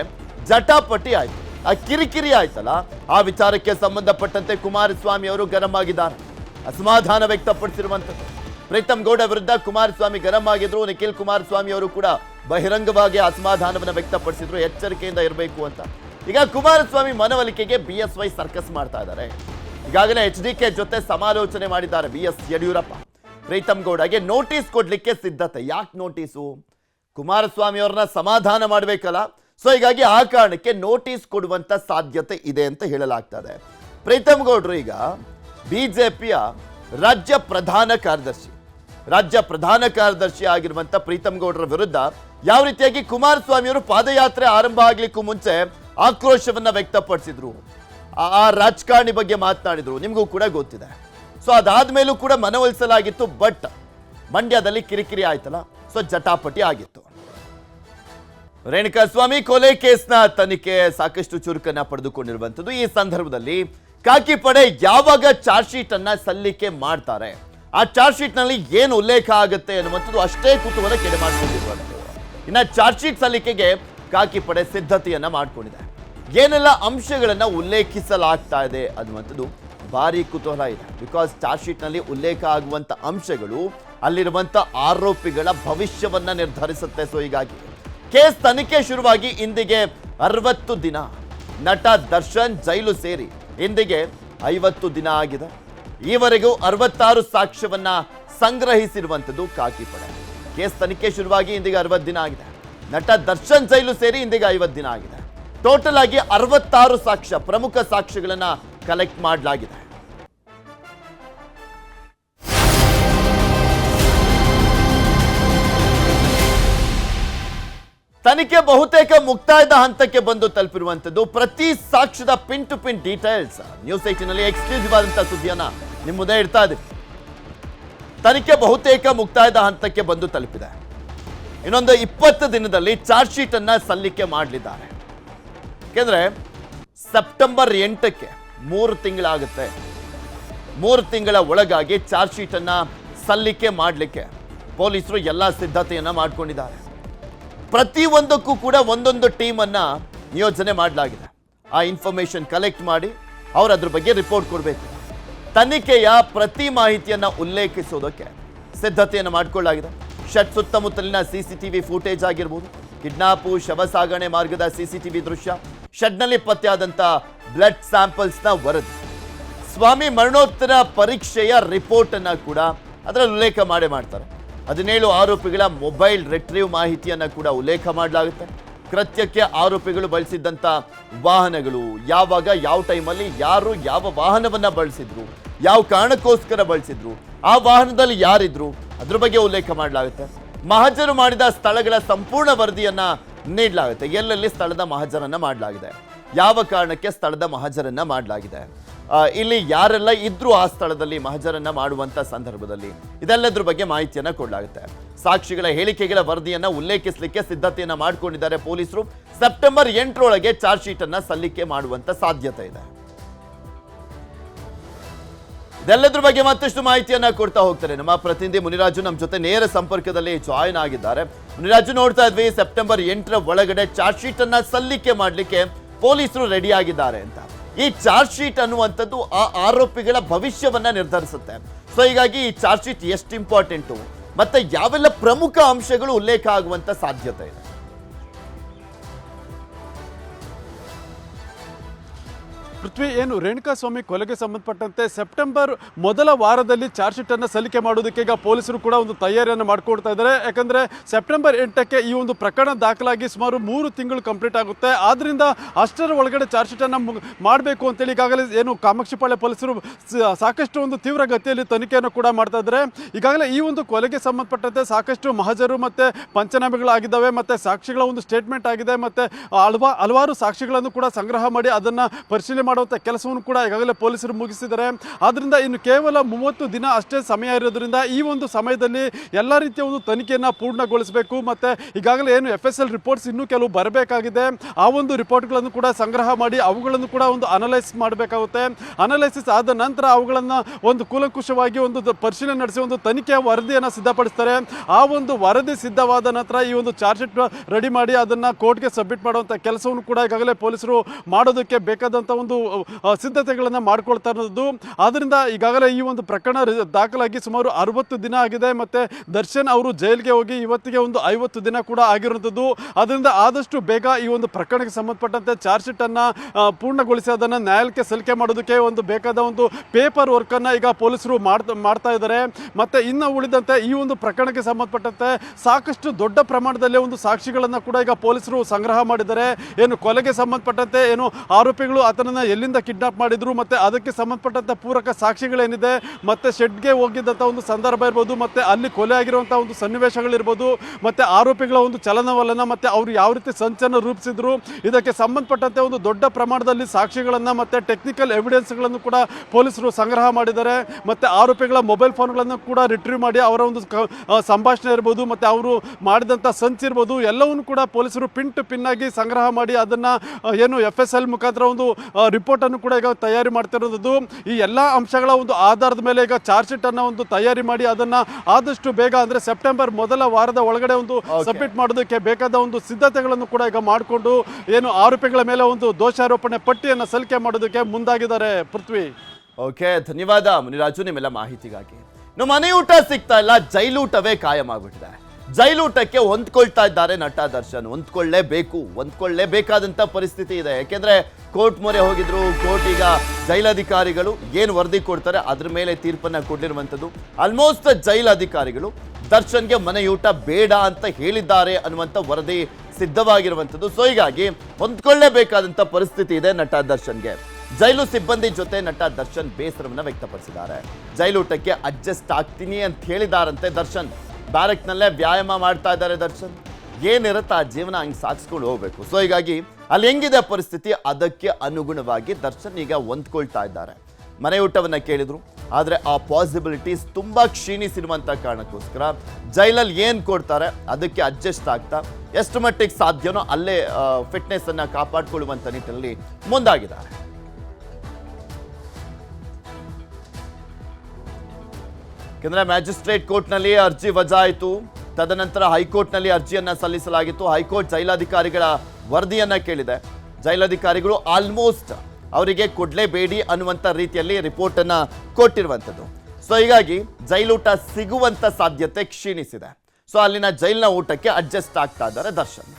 ಜಟಾಪಟಿ ಆಯಿತು. ಆ ಕಿರಿಕಿರಿ ಆಯ್ತಲ್ಲ, ಆ ವಿಚಾರಕ್ಕೆ ಸಂಬಂಧಪಟ್ಟಂತೆ ಕುಮಾರಸ್ವಾಮಿ ಅವರು ಗರಂ ಆಗಿದ್ದಾರೆ. ಅಸಮಾಧಾನ ವ್ಯಕ್ತಪಡಿಸಿರುವಂಥದ್ದು ಪ್ರೀತಮ್ ಗೌಡ ವಿರುದ್ಧ ಕುಮಾರಸ್ವಾಮಿ ಗರಂ ಆಗಿದ್ರು, ನಿಖಿಲ್ ಕುಮಾರಸ್ವಾಮಿ ಅವರು ಕೂಡ ಬಹಿರಂಗವಾಗಿ ಅಸಮಾಧಾನವನ್ನು ವ್ಯಕ್ತಪಡಿಸಿದ್ರು, ಎಚ್ಚರಿಕೆಯಿಂದ ಇರಬೇಕು ಅಂತ. ಈಗ ಕುಮಾರಸ್ವಾಮಿ ಮನವೊಲಿಕೆಗೆ ಬಿ ಎಸ್ ವೈ ಸರ್ಕಸ್ ಮಾಡ್ತಾ ಇದ್ದಾರೆ. ಈಗಾಗಲೇ ಎಚ್ ಡಿ ಕೆ ಜೊತೆ ಸಮಾಲೋಚನೆ ಮಾಡಿದ್ದಾರೆ ಬಿ ಎಸ್ ಯಡಿಯೂರಪ್ಪ. ಪ್ರೀತಮ್ ಗೌಡಗೆ ನೋಟಿಸ್ ಕೊಡ್ಲಿಕ್ಕೆ ಸಿದ್ಧತೆ. ಯಾಕೆ ನೋಟಿಸು? ಕುಮಾರಸ್ವಾಮಿ ಅವ್ರನ್ನ ಸಮಾಧಾನ ಮಾಡಬೇಕಲ್ಲ. ಸೊ ಹೀಗಾಗಿ ಆ ಕಾರಣಕ್ಕೆ ನೋಟಿಸ್ ಕೊಡುವಂತ ಸಾಧ್ಯತೆ ಇದೆ ಅಂತ ಹೇಳಲಾಗ್ತದೆ. ಪ್ರೀತಮ್ ಗೌಡ್ರು ಈಗ ಬಿಜೆಪಿಯ ರಾಜ್ಯ ಪ್ರಧಾನ ಕಾರ್ಯದರ್ಶಿ. ರಾಜ್ಯ ಪ್ರಧಾನ ಕಾರ್ಯದರ್ಶಿ ಆಗಿರುವಂತ ಪ್ರೀತಮ್ ಗೌಡ್ರ ವಿರುದ್ಧ ಯಾವ ರೀತಿಯಾಗಿ ಕುಮಾರಸ್ವಾಮಿ ಅವರು ಪಾದಯಾತ್ರೆ ಆರಂಭ ಆಗ್ಲಿಕ್ಕೂ ಮುಂಚೆ ಆಕ್ರೋಶವನ್ನ ವ್ಯಕ್ತಪಡಿಸಿದ್ರು. ಆ ರಾಜಕಾರಣಿ ಬಗ್ಗೆ ಮಾತನಾಡಿದ್ರು. ನಿಮಗೂ ಕೂಡ ಗೊತ್ತಿದೆ. ಸೊ ಅದಾದ್ಮೇಲೂ ಕೂಡ ಮನವೊಲಿಸಲಾಗಿತ್ತು ಬಟ್ ಮಂಡ್ಯದಲ್ಲಿ ಕಿರಿಕಿರಿ ಆಯ್ತಲ್ಲ ಸೊ ಜಟಾಪಟಿ ಆಗಿತ್ತು. ರೇಣುಕಾಸ್ವಾಮಿ ಕೊಲೆ ಕೇಸ್ನ ತನಿಖೆ ಸಾಕಷ್ಟು ಚುರುಕನ್ನ ಪಡೆದುಕೊಂಡಿರುವಂಥದ್ದು. ಈ ಸಂದರ್ಭದಲ್ಲಿ ಕಾಕಿ ಪಡೆ ಯಾವಾಗ ಚಾರ್ಜ್ ಶೀಟ್ ಅನ್ನ ಸಲ್ಲಿಕೆ ಮಾಡ್ತಾರೆ? ಆ ಚಾರ್ಜ್ ಶೀಟ್ನಲ್ಲಿ ಏನು ಉಲ್ಲೇಖ ಆಗುತ್ತೆ ಅನ್ನುವಂಥದ್ದು ಅಷ್ಟೇ ಕುತೂಹಲ ಕೆಡೆ ಮಾಡಿಕೊಂಡಿರುವಂಥದ್ದು. ಇನ್ನ ಚಾರ್ಜ್ ಶೀಟ್ ಸಲ್ಲಿಕೆಗೆ ಕಾಕಿ ಪಡೆ ಸಿದ್ಧತೆಯನ್ನ ಮಾಡಿಕೊಂಡಿದೆ. ಏನೆಲ್ಲ ಅಂಶಗಳನ್ನ ಉಲ್ಲೇಖಿಸಲಾಗ್ತಾ ಇದೆ ಅನ್ನುವಂಥದ್ದು ಭಾರಿ ಕುತೂಹಲ ಇದೆ. ಬಿಕಾಸ್ ಚಾರ್ಜ್ ಶೀಟ್ನಲ್ಲಿ ಉಲ್ಲೇಖ ಆಗುವಂತ ಅಂಶಗಳು ಅಲ್ಲಿರುವಂತ ಆರೋಪಿಗಳ ಭವಿಷ್ಯವನ್ನ ನಿರ್ಧರಿಸುತ್ತೆ. ಸೊ ಹೀಗಾಗಿ ಕೇಸ್ ತನಿಖೆ ಶುರುವಾಗಿ ಇಂದಿಗೆ ಅರವತ್ತು ದಿನ. ನಟ ದರ್ಶನ್ ಜೈಲು ಸೇರಿ ಇಂದಿಗೆ ಐವತ್ತು ದಿನ ಆಗಿದೆ. ಈವರೆಗೂ ಅರವತ್ತಾರು ಸಾಕ್ಷ್ಯವನ್ನ ಸಂಗ್ರಹಿಸಿರುವಂಥದ್ದು ಕಾಕಿ ಪಡೆ. ಕೇಸ್ ತನಿಖೆ ಶುರುವಾಗಿ ಇಂದಿಗೆ ಅರವತ್ತು ದಿನ ಆಗಿದೆ. ನಟ ದರ್ಶನ್ ಜೈಲು ಸೇರಿ ಇಂದಿಗೆ ಐವತ್ತು ದಿನ ಆಗಿದೆ. ಟೋಟಲ್ ಆಗಿ ಅರವತ್ತಾರು ಸಾಕ್ಷ್ಯ, ಪ್ರಮುಖ ಸಾಕ್ಷ್ಯಗಳನ್ನು ಕಲೆಕ್ಟ್ ಮಾಡಲಾಗಿದೆ. ತನಿಖೆ ಬಹುತೇಕ ಮುಕ್ತಾಯದ ಹಂತಕ್ಕೆ ಬಂದು ತಲುಪಿರುವಂತದ್ದು ಪ್ರತಿ ಸಾಕ್ಷ್ಯದ pin to pin details. News ಏಟಿನಲ್ಲಿ exclusive ಆದಂತಹ ಸುದ್ದಿಯನ್ನ ನಿಮ್ಮ ಮುಂದೆ ಇಡ್ತಾ ಇದ್ದೀವಿ. ತನಿಖೆ ಬಹುತೇಕ ಮುಕ್ತಾಯದ ಹಂತಕ್ಕೆ ಬಂದು ತಲುಪಿದೆ. ಇನ್ನೊಂದು ಇಪ್ಪತ್ತು ದಿನದಲ್ಲಿ ಚಾರ್ಜ್ ಶೀಟ್ ಅನ್ನ ಸಲ್ಲಿಕೆ ಮಾಡಲಿದ್ದಾರೆ. ಯಾಕೆಂದ್ರೆ ಸೆಪ್ಟೆಂಬರ್ ಎಂಟಕ್ಕೆ ಮೂರು ತಿಂಗಳಾಗುತ್ತೆ. ಮೂರು ತಿಂಗಳ ಒಳಗಾಗಿ ಚಾರ್ಜ್ ಶೀಟ್ ಅನ್ನ ಸಲ್ಲಿಕೆ ಮಾಡಲಿಕ್ಕೆ ಪೊಲೀಸರು ಎಲ್ಲ ಸಿದ್ಧತೆಯನ್ನ ಮಾಡ್ಕೊಂಡಿದ್ದಾರೆ. ಪ್ರತಿಯೊಂದಕ್ಕೂ ಕೂಡ ಒಂದೊಂದು ಟೀಮನ್ನ ನಿಯೋಜನೆ ಮಾಡಲಾಗಿದೆ. ಆ ಇನ್ಫಾರ್ಮೇಶನ್ ಕಲೆಕ್ಟ್ ಮಾಡಿ ಅವ್ರು ಅದ್ರ ಬಗ್ಗೆ ರಿಪೋರ್ಟ್ ಕೊಡಬೇಕು. ತನಿಖೆಯ ಪ್ರತಿ ಮಾಹಿತಿಯನ್ನು ಉಲ್ಲೇಖಿಸೋದಕ್ಕೆ ಸಿದ್ಧತೆಯನ್ನು ಮಾಡಿಕೊಳ್ಳಲಾಗಿದೆ. ಷಟ್ ಸುತ್ತಮುತ್ತಲಿನ ಸಿಸಿಟಿವಿ ಫುಟೇಜ್ ಆಗಿರ್ಬೋದು, ಕಿಡ್ನಾಪು ಶವ ಸಾಗಣೆ ಮಾರ್ಗದ ಸಿಸಿಟಿವಿ ದೃಶ್ಯ, ಷಡ್ನಲ್ಲಿ ಪತ್ತೆಯಾದಂಥ ಬ್ಲಡ್ ಸ್ಯಾಂಪಲ್ಸ್ನ ವರದಿ. ಸ್ವಾಮಿ ಮರಣೋತ್ತರ ಪರೀಕ್ಷೆಯ ರಿಪೋರ್ಟ್ ಅನ್ನ ಕೂಡ ಅದರಲ್ಲಿ ಉಲ್ಲೇಖ ಮಾಡೇ ಮಾಡ್ತಾರೆ. ಹದಿನೇಳು ಆರೋಪಿಗಳ ಮೊಬೈಲ್ ರಿಟ್ರೀವ್ ಮಾಹಿತಿಯನ್ನ ಕೂಡ ಉಲ್ಲೇಖ ಮಾಡಲಾಗುತ್ತೆ. ಕೃತ್ಯಕ್ಕೆ ಆರೋಪಿಗಳು ಬಳಸಿದ್ದಂಥ ವಾಹನಗಳು ಯಾವಾಗ, ಯಾವ ಟೈಮಲ್ಲಿ, ಯಾರು, ಯಾವ ವಾಹನವನ್ನ ಬಳಸಿದ್ರು ಯಾವ ಕಾರಣಕ್ಕೋಸ್ಕರ ಬಳಸಿದ್ರು? ಆ ವಾಹನದಲ್ಲಿ ಯಾರಿದ್ರು? ಅದ್ರ ಬಗ್ಗೆ ಉಲ್ಲೇಖ ಮಾಡಲಾಗುತ್ತೆ. ಮಹಜರು ಮಾಡಿದ ಸ್ಥಳಗಳ ಸಂಪೂರ್ಣ ವರದಿಯನ್ನ ನೀಡಲಾಗುತ್ತೆ. ಎಲ್ಲೆಲ್ಲಿ ಸ್ಥಳದ ಮಹಜರನ್ನ ಮಾಡಲಾಗಿದೆ? ಯಾವ ಕಾರಣಕ್ಕೆ ಸ್ಥಳದ ಮಹಜರನ್ನ ಮಾಡಲಾಗಿದೆ? ಇಲ್ಲಿ ಯಾರೆಲ್ಲ ಇದ್ರು ಆ ಸ್ಥಳದಲ್ಲಿ ಮಹಜರನ್ನ ಮಾಡುವಂತ ಸಂದರ್ಭದಲ್ಲಿ? ಇದೆಲ್ಲದ್ರ ಬಗ್ಗೆ ಮಾಹಿತಿಯನ್ನ ಕೊಡಲಾಗುತ್ತೆ. ಸಾಕ್ಷಿಗಳ ಹೇಳಿಕೆಗಳ ವರದಿಯನ್ನ ಉಲ್ಲೇಖಿಸಲಿಕ್ಕೆ ಸಿದ್ಧತೆಯನ್ನ ಮಾಡಿಕೊಂಡಿದ್ದಾರೆ ಪೊಲೀಸರು. ಸೆಪ್ಟೆಂಬರ್ ಎಂಟರೊಳಗೆ ಚಾರ್ಜ್ ಶೀಟ್ ಅನ್ನ ಸಲ್ಲಿಕೆ ಮಾಡುವಂತ ಸಾಧ್ಯತೆ ಇದೆ. ಇದೆಲ್ಲದ್ರ ಬಗ್ಗೆ ಮತ್ತಷ್ಟು ಮಾಹಿತಿಯನ್ನ ಕೊಡ್ತಾ ಹೋಗ್ತಾರೆ ನಮ್ಮ ಪ್ರತಿನಿಧಿ ಮುನಿರಾಜು ನಮ್ಮ ಜೊತೆ ನೇರ ಸಂಪರ್ಕದಲ್ಲಿ ಜಾಯಿನ್ ಆಗಿದ್ದಾರೆ. ಮುನಿರಾಜು ನೋಡ್ತಾ ಇದ್ವಿ ಸೆಪ್ಟೆಂಬರ್ ಎಂಟರ ಒಳಗಡೆ ಚಾರ್ಜ್ ಶೀಟ್ ಅನ್ನ ಸಲ್ಲಿಕೆ ಮಾಡಲಿಕ್ಕೆ ಪೊಲೀಸರು ರೆಡಿ ಆಗಿದ್ದಾರೆ ಅಂತ. ಈ ಚಾರ್ಜ್ ಶೀಟ್ ಅನ್ನುವಂಥದ್ದು ಆ ಆರೋಪಿಗಳ ಭವಿಷ್ಯವನ್ನ ನಿರ್ಧರಿಸುತ್ತೆ. ಸೊ ಹೀಗಾಗಿ ಈ ಚಾರ್ಜ್ ಶೀಟ್ ಎಷ್ಟು ಇಂಪಾರ್ಟೆಂಟು ಮತ್ತೆ ಯಾವೆಲ್ಲ ಪ್ರಮುಖ ಅಂಶಗಳು ಉಲ್ಲೇಖ ಆಗುವಂತ ಸಾಧ್ಯತೆ ಇದೆ? ಪೃಥ್ವಿ, ಏನು ರೇಣುಕಾಸ್ವಾಮಿ ಕೊಲೆಗೆ ಸಂಬಂಧಪಟ್ಟಂತೆ ಸೆಪ್ಟೆಂಬರ್ ಮೊದಲ ವಾರದಲ್ಲಿ ಚಾರ್ಜ್ ಶೀಟ್ ಅನ್ನು ಸಲ್ಲಿಕೆ ಮಾಡೋದಕ್ಕೆ ಈಗ ಪೊಲೀಸರು ಕೂಡ ಒಂದು ತಯಾರಿಯನ್ನು ಮಾಡಿಕೊಡ್ತಾ ಇದ್ದಾರೆ. ಯಾಕಂದ್ರೆ ಸೆಪ್ಟೆಂಬರ್ ಎಂಟಕ್ಕೆ ಈ ಒಂದು ಪ್ರಕರಣ ದಾಖಲಾಗಿ ಸುಮಾರು ಮೂರು ತಿಂಗಳು ಕಂಪ್ಲೀಟ್ ಆಗುತ್ತೆ. ಆದ್ರಿಂದ ಅಷ್ಟರ ಒಳಗಡೆ ಚಾರ್ಜ್ ಶೀಟ್ ಅನ್ನು ಮಾಡಬೇಕು ಅಂತೇಳಿ ಈಗಾಗಲೇ ಏನು ಕಾಮಾಕ್ಷಿಪಾಳ್ಯ ಪೊಲೀಸರು ಸಾಕಷ್ಟು ಒಂದು ತೀವ್ರ ಗತಿಯಲ್ಲಿ ತನಿಖೆಯನ್ನು ಕೂಡ ಮಾಡ್ತಾ ಇದ್ದಾರೆ. ಈಗಾಗಲೇ ಈ ಒಂದು ಕೊಲೆಗೆ ಸಂಬಂಧಪಟ್ಟಂತೆ ಸಾಕಷ್ಟು ಮಹಜರು ಮತ್ತೆ ಪಂಚನಾಮೆಗಳಾಗಿದ್ದಾವೆ, ಮತ್ತೆ ಸಾಕ್ಷಿಗಳ ಒಂದು ಸ್ಟೇಟ್ಮೆಂಟ್ ಆಗಿದೆ, ಮತ್ತೆ ಹಲವಾ ಹಲವಾರು ಸಾಕ್ಷಿಗಳನ್ನು ಕೂಡ ಸಂಗ್ರಹ ಮಾಡಿ ಅದನ್ನ ಪರಿಶೀಲನೆ ಮಾಡುವಂಥ ಕೆಲಸವನ್ನು ಕೂಡ ಈಗಾಗಲೇ ಪೊಲೀಸರು ಮುಗಿಸಿದ್ದಾರೆ. ಆದ್ದರಿಂದ ಇನ್ನು ಕೇವಲ ಮೂವತ್ತು ದಿನ ಅಷ್ಟೇ ಸಮಯ ಇರೋದ್ರಿಂದ ಈ ಒಂದು ಸಮಯದಲ್ಲಿ ಎಲ್ಲ ರೀತಿಯ ಒಂದು ತನಿಖೆಯನ್ನು ಪೂರ್ಣಗೊಳಿಸಬೇಕು. ಮತ್ತು ಈಗಾಗಲೇ ಏನು ಎಫ್ ಎಸ್ ಎಲ್ ರಿಪೋರ್ಟ್ಸ್ ಇನ್ನೂ ಕೆಲವು ಬರಬೇಕಾಗಿದೆ. ಆ ಒಂದು ರಿಪೋರ್ಟ್ಗಳನ್ನು ಕೂಡ ಸಂಗ್ರಹ ಮಾಡಿ ಅವುಗಳನ್ನು ಕೂಡ ಒಂದು ಅನಲೈಸ್ ಮಾಡಬೇಕಾಗುತ್ತೆ. ಅನಲೈಸಿಸ್ ಆದ ನಂತರ ಅವುಗಳನ್ನು ಒಂದು ಕೂಲಂಕುಷವಾಗಿ ಒಂದು ಪರಿಶೀಲನೆ ನಡೆಸಿ ಒಂದು ತನಿಖೆಯ ವರದಿಯನ್ನು ಸಿದ್ಧಪಡಿಸ್ತಾರೆ. ಆ ಒಂದು ವರದಿ ಸಿದ್ಧವಾದ ನಂತರ ಈ ಒಂದು ಚಾರ್ಜ್ ಶೀಟ್ ರೆಡಿ ಮಾಡಿ ಅದನ್ನು ಕೋರ್ಟ್ಗೆ ಸಬ್ಮಿಟ್ ಮಾಡುವಂಥ ಕೆಲಸವನ್ನು ಕೂಡ ಈಗಾಗಲೇ ಪೊಲೀಸರು ಮಾಡೋದಕ್ಕೆ ಬೇಕಾದಂಥ ಒಂದು ಸಿದ್ಧತೆಗಳನ್ನು ಮಾಡ್ಕೊಳ್ತಾ ಇರೋದು. ಆದ್ದರಿಂದ ಈಗಾಗಲೇ ಈ ಒಂದು ಪ್ರಕರಣ ದಾಖಲಾಗಿ ಸುಮಾರು ಅರವತ್ತು ದಿನ ಆಗಿದೆ. ಮತ್ತು ದರ್ಶನ್ ಅವರು ಜೈಲಿಗೆ ಹೋಗಿ ಇವತ್ತಿಗೆ ಒಂದು ಐವತ್ತು ದಿನ ಕೂಡ ಆಗಿರುವಂಥದ್ದು ಅದರಿಂದ ಆದಷ್ಟು ಬೇಗ ಈ ಒಂದು ಪ್ರಕರಣಕ್ಕೆ ಸಂಬಂಧಪಟ್ಟಂತೆ ಚಾರ್ಜ್ ಶೀಟನ್ನು ಪೂರ್ಣಗೊಳಿಸಿ ಅದನ್ನು ನ್ಯಾಯಾಲಯಕ್ಕೆ ಸಲ್ಲಿಕೆ ಮಾಡೋದಕ್ಕೆ ಒಂದು ಬೇಕಾದ ಒಂದು ಪೇಪರ್ ವರ್ಕನ್ನು ಈಗ ಪೊಲೀಸರು ಮಾಡ್ತಾ ಮಾಡ್ತಾ ಇದ್ದಾರೆ. ಮತ್ತು ಇನ್ನು ಉಳಿದಂತೆ ಈ ಒಂದು ಪ್ರಕರಣಕ್ಕೆ ಸಂಬಂಧಪಟ್ಟಂತೆ ಸಾಕಷ್ಟು ದೊಡ್ಡ ಪ್ರಮಾಣದಲ್ಲಿ ಒಂದು ಸಾಕ್ಷಿಗಳನ್ನು ಕೂಡ ಈಗ ಪೊಲೀಸರು ಸಂಗ್ರಹ ಮಾಡಿದ್ದಾರೆ. ಏನು ಕೊಲೆಗೆ ಸಂಬಂಧಪಟ್ಟಂತೆ ಏನು ಆರೋಪಿಗಳು ಆತನನ್ನ ಎಲ್ಲಿಂದ ಕಿಡ್ನಾಪ್ ಮಾಡಿದ್ರು ಮತ್ತೆ ಅದಕ್ಕೆ ಸಂಬಂಧಪಟ್ಟಂತ ಪೂರಕ ಸಾಕ್ಷಿಗಳೇನಿದೆ, ಮತ್ತೆ ಶೆಡ್ಗೆ ಹೋಗಿದ್ದಂಥ ಒಂದು ಸಂದರ್ಭ ಇರ್ಬೋದು, ಮತ್ತೆ ಅಲ್ಲಿ ಕೊಲೆ ಆಗಿರುವಂಥ ಒಂದು ಸನ್ನಿವೇಶಗಳಿರ್ಬೋದು, ಮತ್ತೆ ಆರೋಪಿಗಳ ಒಂದು ಚಲನವಲನ, ಮತ್ತೆ ಅವರು ಯಾವ ರೀತಿ ಸಂಚನ್ನು ರೂಪಿಸಿದ್ರು, ಇದಕ್ಕೆ ಸಂಬಂಧಪಟ್ಟಂತೆ ಒಂದು ದೊಡ್ಡ ಪ್ರಮಾಣದಲ್ಲಿ ಸಾಕ್ಷಿಗಳನ್ನು ಮತ್ತೆ ಟೆಕ್ನಿಕಲ್ ಎವಿಡೆನ್ಸ್ಗಳನ್ನು ಕೂಡ ಪೊಲೀಸರು ಸಂಗ್ರಹ ಮಾಡಿದ್ದಾರೆ, ಮತ್ತೆ ಆರೋಪಿಗಳ ಮೊಬೈಲ್ ಫೋನ್ಗಳನ್ನು ಕೂಡ ರಿಟ್ರೀವ್ ಮಾಡಿ ಅವರ ಒಂದು ಸಂಭಾಷಣೆ ಇರ್ಬೋದು, ಮತ್ತೆ ಅವರು ಮಾಡಿದಂಥ ಸಂಚಿರ್ಬೋದು ಎಲ್ಲವನ್ನು ಕೂಡ ಪೊಲೀಸರು ಪಿನ್ ಟು ಪಿನ್ ಆಗಿ ಸಂಗ್ರಹ ಮಾಡಿ ಅದನ್ನ ಏನು ಎಫ್ ಎಸ್ ಎಲ್ ಮುಖಾಂತರ ಒಂದು ಅನ್ನು ಕೂಡ ಈಗ ತಯಾರಿ ಮಾಡ್ತಿರೋದು ಈ ಎಲ್ಲ ಅಂಶಗಳ ಒಂದು ಆಧಾರದ ಮೇಲೆ ಈಗ ಚಾರ್ಜ್ ಶೀಟ್ ಅನ್ನ ಒಂದು ತಯಾರಿ ಮಾಡಿ ಅದನ್ನ ಆದಷ್ಟು ಬೇಗ ಅಂದ್ರೆ ಸೆಪ್ಟೆಂಬರ್ ಮೊದಲ ವಾರದ ಒಳಗಡೆ ಒಂದು ಸಬ್ಮಿಟ್ ಮಾಡೋದಕ್ಕೆ ಬೇಕಾದ ಒಂದು ಸಿದ್ಧತೆಗಳನ್ನು ಕೂಡ ಈಗ ಮಾಡಿಕೊಂಡು ಏನು ಆರೋಪಿಗಳ ಮೇಲೆ ಒಂದು ದೋಷಾರೋಪಣೆ ಪಟ್ಟಿಯನ್ನು ಸಲ್ಲಿಕೆ ಮಾಡೋದಕ್ಕೆ ಮುಂದಾಗಿದ್ದಾರೆ. ಪೃಥ್ವಿ. ಓಕೆ ಧನ್ಯವಾದ ಮುನಿರಾಜು ನಿಮ್ಮೆಲ್ಲ ಮಾಹಿತಿಗಾಗಿ. ನಮ್ಮ ಮನೆಯೂಟ ಸಿಗ್ತಾ ಇಲ್ಲ ಜೈಲೂಟವೇ ಕಾಯಂ ಆಗ್ಬಿಟ್ಟಿದೆ. ಜೈಲೂಟಕ್ಕೆ ಹೊಂದ್ಕೊಳ್ತಾ ಇದ್ದಾರೆ ನಟ ದರ್ಶನ್. ಹೊಂದ್ಕೊಳ್ಳೇಬೇಕು, ಹೊಂದ್ಕೊಳ್ಳೇಬೇಕಾದಂತ ಪರಿಸ್ಥಿತಿ ಇದೆ. ಯಾಕೆಂದ್ರೆ ಕೋರ್ಟ್ ಮೊರೆ ಹೋಗಿದ್ರು, ಕೋರ್ಟ್ ಈಗ ಜೈಲಧಿಕಾರಿಗಳು ಏನು ವರದಿ ಕೊಡ್ತಾರೆ ಅದ್ರ ಮೇಲೆ ತೀರ್ಪನ್ನ ಕೊಟ್ಟಿರುವಂಥದ್ದು. ಆಲ್ಮೋಸ್ಟ್ ಜೈಲಧಿಕಾರಿಗಳು ದರ್ಶನ್ಗೆ ಮನೆಯೂಟ ಬೇಡ ಅಂತ ಹೇಳಿದ್ದಾರೆ ಅನ್ನುವಂಥ ವರದಿ ಸಿದ್ಧವಾಗಿರುವಂಥದ್ದು. ಸೊ ಹೀಗಾಗಿ ಹೊಂದ್ಕೊಳ್ಳೇಬೇಕಾದಂಥ ಪರಿಸ್ಥಿತಿ ಇದೆ ನಟ ದರ್ಶನ್ಗೆ. ಜೈಲು ಸಿಬ್ಬಂದಿ ಜೊತೆ ನಟ ದರ್ಶನ್ ಬೇಸರವನ್ನ ವ್ಯಕ್ತಪಡಿಸಿದ್ದಾರೆ. ಜೈಲೂಟಕ್ಕೆ ಅಡ್ಜಸ್ಟ್ ಆಗ್ತೀನಿ ಅಂತ ಹೇಳಿದಾರಂತೆ ದರ್ಶನ್. ಬ್ಯಾರಕ್ನಲ್ಲೇ ವ್ಯಾಯಾಮ ಮಾಡ್ತಾ ಇದ್ದಾರೆ ದರ್ಶನ್. ಏನಿರುತ್ತೆ? ಆ ಜೀವನ ಹಂಗೆ ಸಾಗಿಸ್ಕೊಂಡು ಹೋಗ್ಬೇಕು. ಸೊ ಹೀಗಾಗಿ ಅಲ್ಲಿ ಹೆಂಗಿದೆ ಪರಿಸ್ಥಿತಿ? ಅದಕ್ಕೆ ಅನುಗುಣವಾಗಿ ದರ್ಶನ್ ಈಗ ಹೊಂದ್ಕೊಳ್ತಾ ಇದ್ದಾರೆ. ಮನೆ ಊಟವನ್ನು ಕೇಳಿದ್ರು. ಆದರೆ ಆ ಪಾಸಿಬಿಲಿಟೀಸ್ ತುಂಬ ಕ್ಷೀಣಿಸಿರುವಂಥ ಕಾರಣಕ್ಕೋಸ್ಕರ ಜೈಲಲ್ಲಿ ಏನು ಕೊಡ್ತಾರೆ? ಅದಕ್ಕೆ ಅಡ್ಜಸ್ಟ್ ಆಗ್ತಾ, ಎಷ್ಟು ಮಟ್ಟಿಗೆ ಸಾಧ್ಯನೋ ಅಲ್ಲೇ ಫಿಟ್ನೆಸ್ಸನ್ನು ಕಾಪಾಡಿಕೊಳ್ಳುವಂಥ ನಿಟ್ಟಿನಲ್ಲಿ ಮುಂದಾಗಿದ್ದಾರೆ. ಯಾಕಂದ್ರೆ ಮ್ಯಾಜಿಸ್ಟ್ರೇಟ್ ಕೋರ್ಟ್ನಲ್ಲಿ ಅರ್ಜಿ ವಜಾ ಆಯಿತು ತದನಂತರ ಹೈಕೋರ್ಟ್ನಲ್ಲಿ ಅರ್ಜಿಯನ್ನ ಸಲ್ಲಿಸಲಾಗಿತ್ತು. ಹೈಕೋರ್ಟ್ ಜೈಲಾಧಿಕಾರಿಗಳ ವರದಿಯನ್ನ ಕೇಳಿದೆ. ಜೈಲಾಧಿಕಾರಿಗಳು ಆಲ್ಮೋಸ್ಟ್ ಅವರಿಗೆ ಕೊಡ್ಲೇಬೇಡಿ ಅನ್ನುವಂಥ ರೀತಿಯಲ್ಲಿ ರಿಪೋರ್ಟ್ ಅನ್ನ ಕೊಟ್ಟಿರುವಂಥದ್ದು. ಸೊ ಹೀಗಾಗಿ ಜೈಲೂಟ ಸಿಗುವಂತ ಸಾಧ್ಯತೆ ಕ್ಷೀಣಿಸಿದೆ. ಸೊ ಅಲ್ಲಿನ ಜೈಲಿನ ಊಟಕ್ಕೆ ಅಡ್ಜಸ್ಟ್ ಆಗ್ತಾ ಇದ್ದಾರೆ ದರ್ಶನ್.